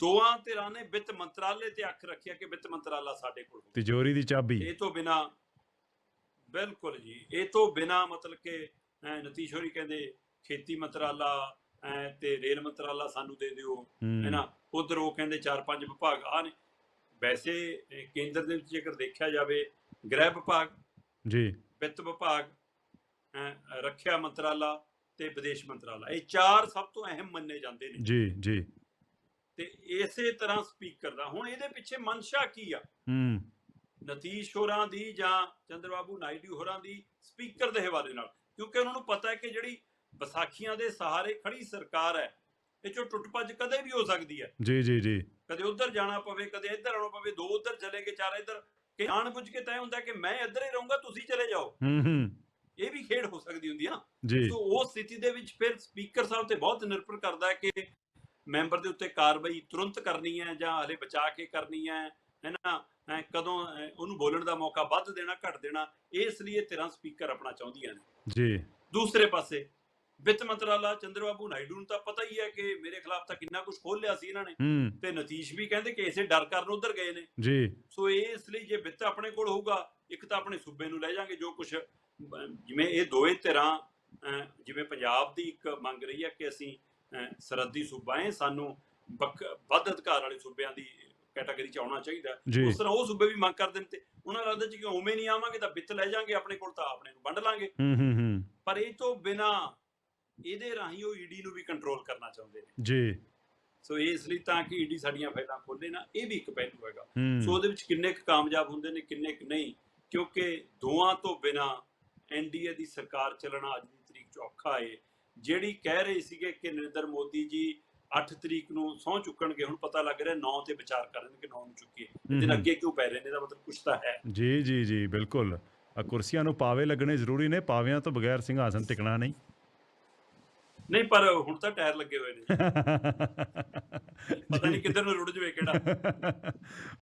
ਦੋਆਂ ਧਿਰਾਂ ਨੇ ਵਿੱਤ ਮੰਤਰਾਲੇ ਤੇ ਅੱਖ ਰੱਖਿਆ ਕਿ ਵਿੱਤ ਮੰਤਰਾਲਾ ਸਾਡੇ ਕੋਲ ਹੋਵੇ ਤਿਜੋਰੀ ਦੀ ਚਾਬੀ। ਇਹ ਤੋਂ ਬਿਨਾ ਬਿਲਕੁਲ ਜੀ ਇਹ ਤੋਂ ਬਿਨਾ ਮਤਲਬ ਕਿ ਨਤੀਸ਼ ਹੋਰੀ ਕਹਿੰਦੇ ਖੇਤੀ ਮੰਤਰਾਲਾ ਤੇ ਰੇਲ ਮੰਤਰਾਲਾ ਸਾਨੂੰ ਦੇ ਦਿਓ ਹੂੰ। ਹੈ ਨਾ ਉਧਰ ਉਹ ਕਹਿੰਦੇ ਚਾਰ ਪੰਜ ਵਿਭਾਗ ਆ ਨੇ। ਵੈਸੇ ਕੇਂਦਰ ਦੇ ਵਿੱਚ ਜੇਕਰ ਦੇਖਿਆ ਜਾਵੇ ਗ੍ਰਹਿ ਵਿਭਾਗ ਜੀ। ਵਿੱਤ ਵਿਭਾਗ ਰੱਖਿਆ ਮੰਤਰਾਲਾ ਤੇ ਵਿਦੇਸ਼ ਮੰਤਰਾਲਾ। ਇਹ ਚਾਰ ਸਭ ਤੋਂ ਅਹਿਮ ਮੰਨੇ ਜਾਂਦੇ ਨੇ। ਜੀ ਜੀ। ਤੇ ਇਸੇ ਤਰ੍ਹਾਂ ਸਪੀਕਰ ਦਾ ਹੁਣ ਇਹਦੇ ਪਿੱਛੇ ਮਨਸ਼ਾ ਕੀ ਆ? ਹੂੰ। ਨਤੀਸ਼ ਹੋਰਾਂ ਦੀ ਜਾਂ ਚੰਦਰਬਾਬੂ ਨਾਇਡੂ ਹੋਰਾਂ ਦੀ ਸਪੀਕਰ ਦੇ ਹਵਾਲੇ ਨਾਲ। ਕਿਉਂਕਿ ਉਹਨਾਂ ਨੂੰ ਪਤਾ ਹੈ ਕਿ ਜਿਹੜੀ ਵਿਸਾਖੀਆਂ ਦੇ ਸਹਾਰੇ ਖੜੀ ਸਰਕਾਰ ਹੈ ਇਹ ਚੋਂ ਟੁੱਟ ਭੱਜ ਕਦੇ ਵੀ ਹੋ ਸਕਦੀ ਹੈ। ਜੀ ਜੀ ਜੀ। ਕਦੇ ਉੱਧਰ ਜਾਣਾ ਪਵੇ ਕਦੇ ਇੱਧਰ ਆਉਣਾ ਪਵੇ ਦੋ ਉੱਧਰ ਚਲੇ ਗਏ ਚਾਰ ਇੱਧਰ। ਕਿ ਜਾਣ ਬੁੱਝ ਕੇ ਤੈਅ ਹੁੰਦਾ ਕਿ ਮੈਂ ਇੱਧਰ ਹੀ ਰਹੂੰਗਾ ਤੁਸੀਂ ਚਲੇ ਜਾਓ। ਹੂੰ ਹੂੰ। ਇਹ ਵੀ ਖੇਡ ਹੋ ਸਕਦੀ ਹੁੰਦੀ ਹੈ ਨਾ ਜੀ। ਸੋ ਉਸ ਸਥਿਤੀ ਦੇ ਵਿੱਚ ਫਿਰ ਸਪੀਕਰ ਸਾਹਿਬ ਤੇ ਬਹੁਤ ਨਿਰਭਰ ਕਰਦਾ ਹੈ ਕਿ ਮੈਂਬਰ ਦੇ ਉੱਤੇ ਕਾਰਵਾਈ ਤੁਰੰਤ ਕਰਨੀ ਹੈ ਜਾਂ ਹਲੇ ਬਚਾ ਕੇ ਕਰਨੀ ਹੈ ਹੈ ਨਾ ਅਹ ਕਦੋਂ ਉਹਨੂੰ ਬੋਲਣ ਦਾ ਮੌਕਾ ਵੱਧ ਦੇਣਾ ਘੱਟ ਦੇਣਾ ਇਸ ਲਈ ਇਹ 13 ਸਪੀਕਰ ਆਪਣਾ ਚਾਹੁੰਦੀਆਂ ਨੇ। ਜੀ। ਦੂਸਰੇ ਪਾਸੇ ਵਿੱਤ ਮੰਤਰਾਲਾ ਚੰਦਰਬਾਬੂ ਨਾਇਡੂ ਨੂੰ ਤਾਂ ਪਤਾ ਹੀ ਹੈ ਕਿ ਮੇਰੇ ਖਿਲਾਫ ਤਾਂ ਕਿੰਨਾ ਕੁਝ ਖੋਲ ਲਿਆ ਸੀ ਇਹਨਾਂ ਨੇ। ਤੇ ਨਤੀਸ਼ ਵੀ ਕਹਿੰਦੇ ਕਿ ਇਸੇ ਡਰ ਕਾਰਨ ਉਧਰ ਗਏ ਨੇ। ਜੀ। ਸੋ ਇਸ ਲਈ ਜੇ ਵਿੱਤ ਆਪਣੇ ਕੋਲ ਹੋਊਗਾ ਇੱਕ ਤਾਂ ਆਪਣੇ ਸੂਬੇ ਨੂੰ ਲੈ ਜਾਾਂਗੇ ਜੋ ਕੁਝ ਜਿਵੇਂ ਇਹ ਦੋਏ ਧਿਰਾਂ ਜਿਵੇਂ ਪੰਜਾਬ ਦੀ ਇੱਕ ਮੰਗ ਰਹੀ ਹੈ ਕਿ ਅਸੀਂ ਸਰਹੱਦੀ ਸੂਬਾ ਹੈ ਸਾਨੂੰ ਵੱਧ ਅਧਿਕਾਰ ਵਾਲੇ ਸੂਬਿਆਂ ਦੀ ਕੈਟਾਗਰੀ ਚ ਆਉਣਾ ਚਾਹੀਦਾ। ਉਸ ਤਰ੍ਹਾਂ ਉਹ ਸੂਬੇ ਵੀ ਮੰਗ ਕਰਦੇ ਨੇ ਤੇ ਉਹਨਾਂ ਲੱਗਦਾ ਜੀ ਕਿ ਉਵੇਂ ਨਹੀਂ ਆਵਾਂਗੇ ਤਾਂ ਵਿੱਤ ਲੈ ਜਾਾਂਗੇ ਆਪਣੇ ਕੋਲ ਤਾਂ ਆਪਣੇ ਨੂੰ ਵੰਡ ਲਾਂਗੇ। ਹੂੰ ਹੂੰ ਹੂੰ। ਪਰ ਇਹ ਤੋਂ ਬਿਨਾ ਇਹਦੇ ਰਾਹੀਂ ਉਹ ਈਡੀ ਨੂੰ ਵੀ ਕੰਟਰੋਲ ਕਰਨਾ ਚਾਹੁੰਦੇ ਨੇ। ਜੀ। ਸੋ ਇਸ ਲਈ ਤਾਂ ਕਿ ਈਡੀ ਸਾਡੀਆਂ ਫਾਈਲਾਂ ਖੋਲੇ ਨਾ ਇਹ ਵੀ ਇੱਕ ਪਹਿਲੂ ਹੈਗਾ। ਸੋ ਉਹਦੇ ਵਿੱਚ ਕਿੰਨੇ ਕੁ ਕਾਮਯਾਬ ਹੁੰਦੇ ਨੇ ਕਿੰਨੇ ਕੁ ਨਹੀਂ ਕਿਉਂਕਿ ਦੋਵਾਂ ਤੋਂ ਬਿਨਾ ਐਨਡੀਏ ਦੀ ਸਰਕਾਰ ਚੱਲਣਾ ਅੱਜ ਦੀ ਤਰੀਕ 'ਚ ਔਖਾ ਏ। ਜਿਹੜੀ ਕਹਿ ਰਹੇ ਸੀਗੇ ਕਿ ਨਰਿੰਦਰ ਮੋਦੀ ਜੀ 8 ਤਰੀਕ ਨੂੰ ਸਹੁੰ ਚੁੱਕਣਗੇ ਹੁਣ ਪਤਾ ਲੱਗ ਰਿਹਾ 9 ਤੇ ਵਿਚਾਰ ਕਰਨ ਕਿ 9 ਨੂੰ ਚੁੱਕੀਏ। ਦਿਨ। ਅੱਗੇ ਕਿਉਂ ਪੈ ਰਹੇ ਨੇ ਇਹਦਾ ਮਤਲਬ ਕੁਛ ਤਾਂ ਹੈ। ਜੀ ਜੀ ਜੀ ਬਿਲਕੁਲ। ਆ ਕੁਰਸੀਆਂ ਨੂੰ ਪਾਵੇ ਲੱਗਣੇ ਜ਼ਰੂਰੀ ਨੇ ਪਾਵਿਆਂ ਤੋਂ ਬਗੈਰ ਸਿੰਘਾਸਨ ਟਿਕਣਾ ਨਹੀਂ। ਨਹੀਂ ਪਰ ਹੁਣ ਤਾਂ ਟਾਇਰ ਲੱਗੇ ਹੋਏ ਨੇ। ਪਤਾ ਨਹੀਂ ਕਿੱਧਰ ਨੂੰ ਰੁੜ ਜਵੇ ਕਿਹੜਾ।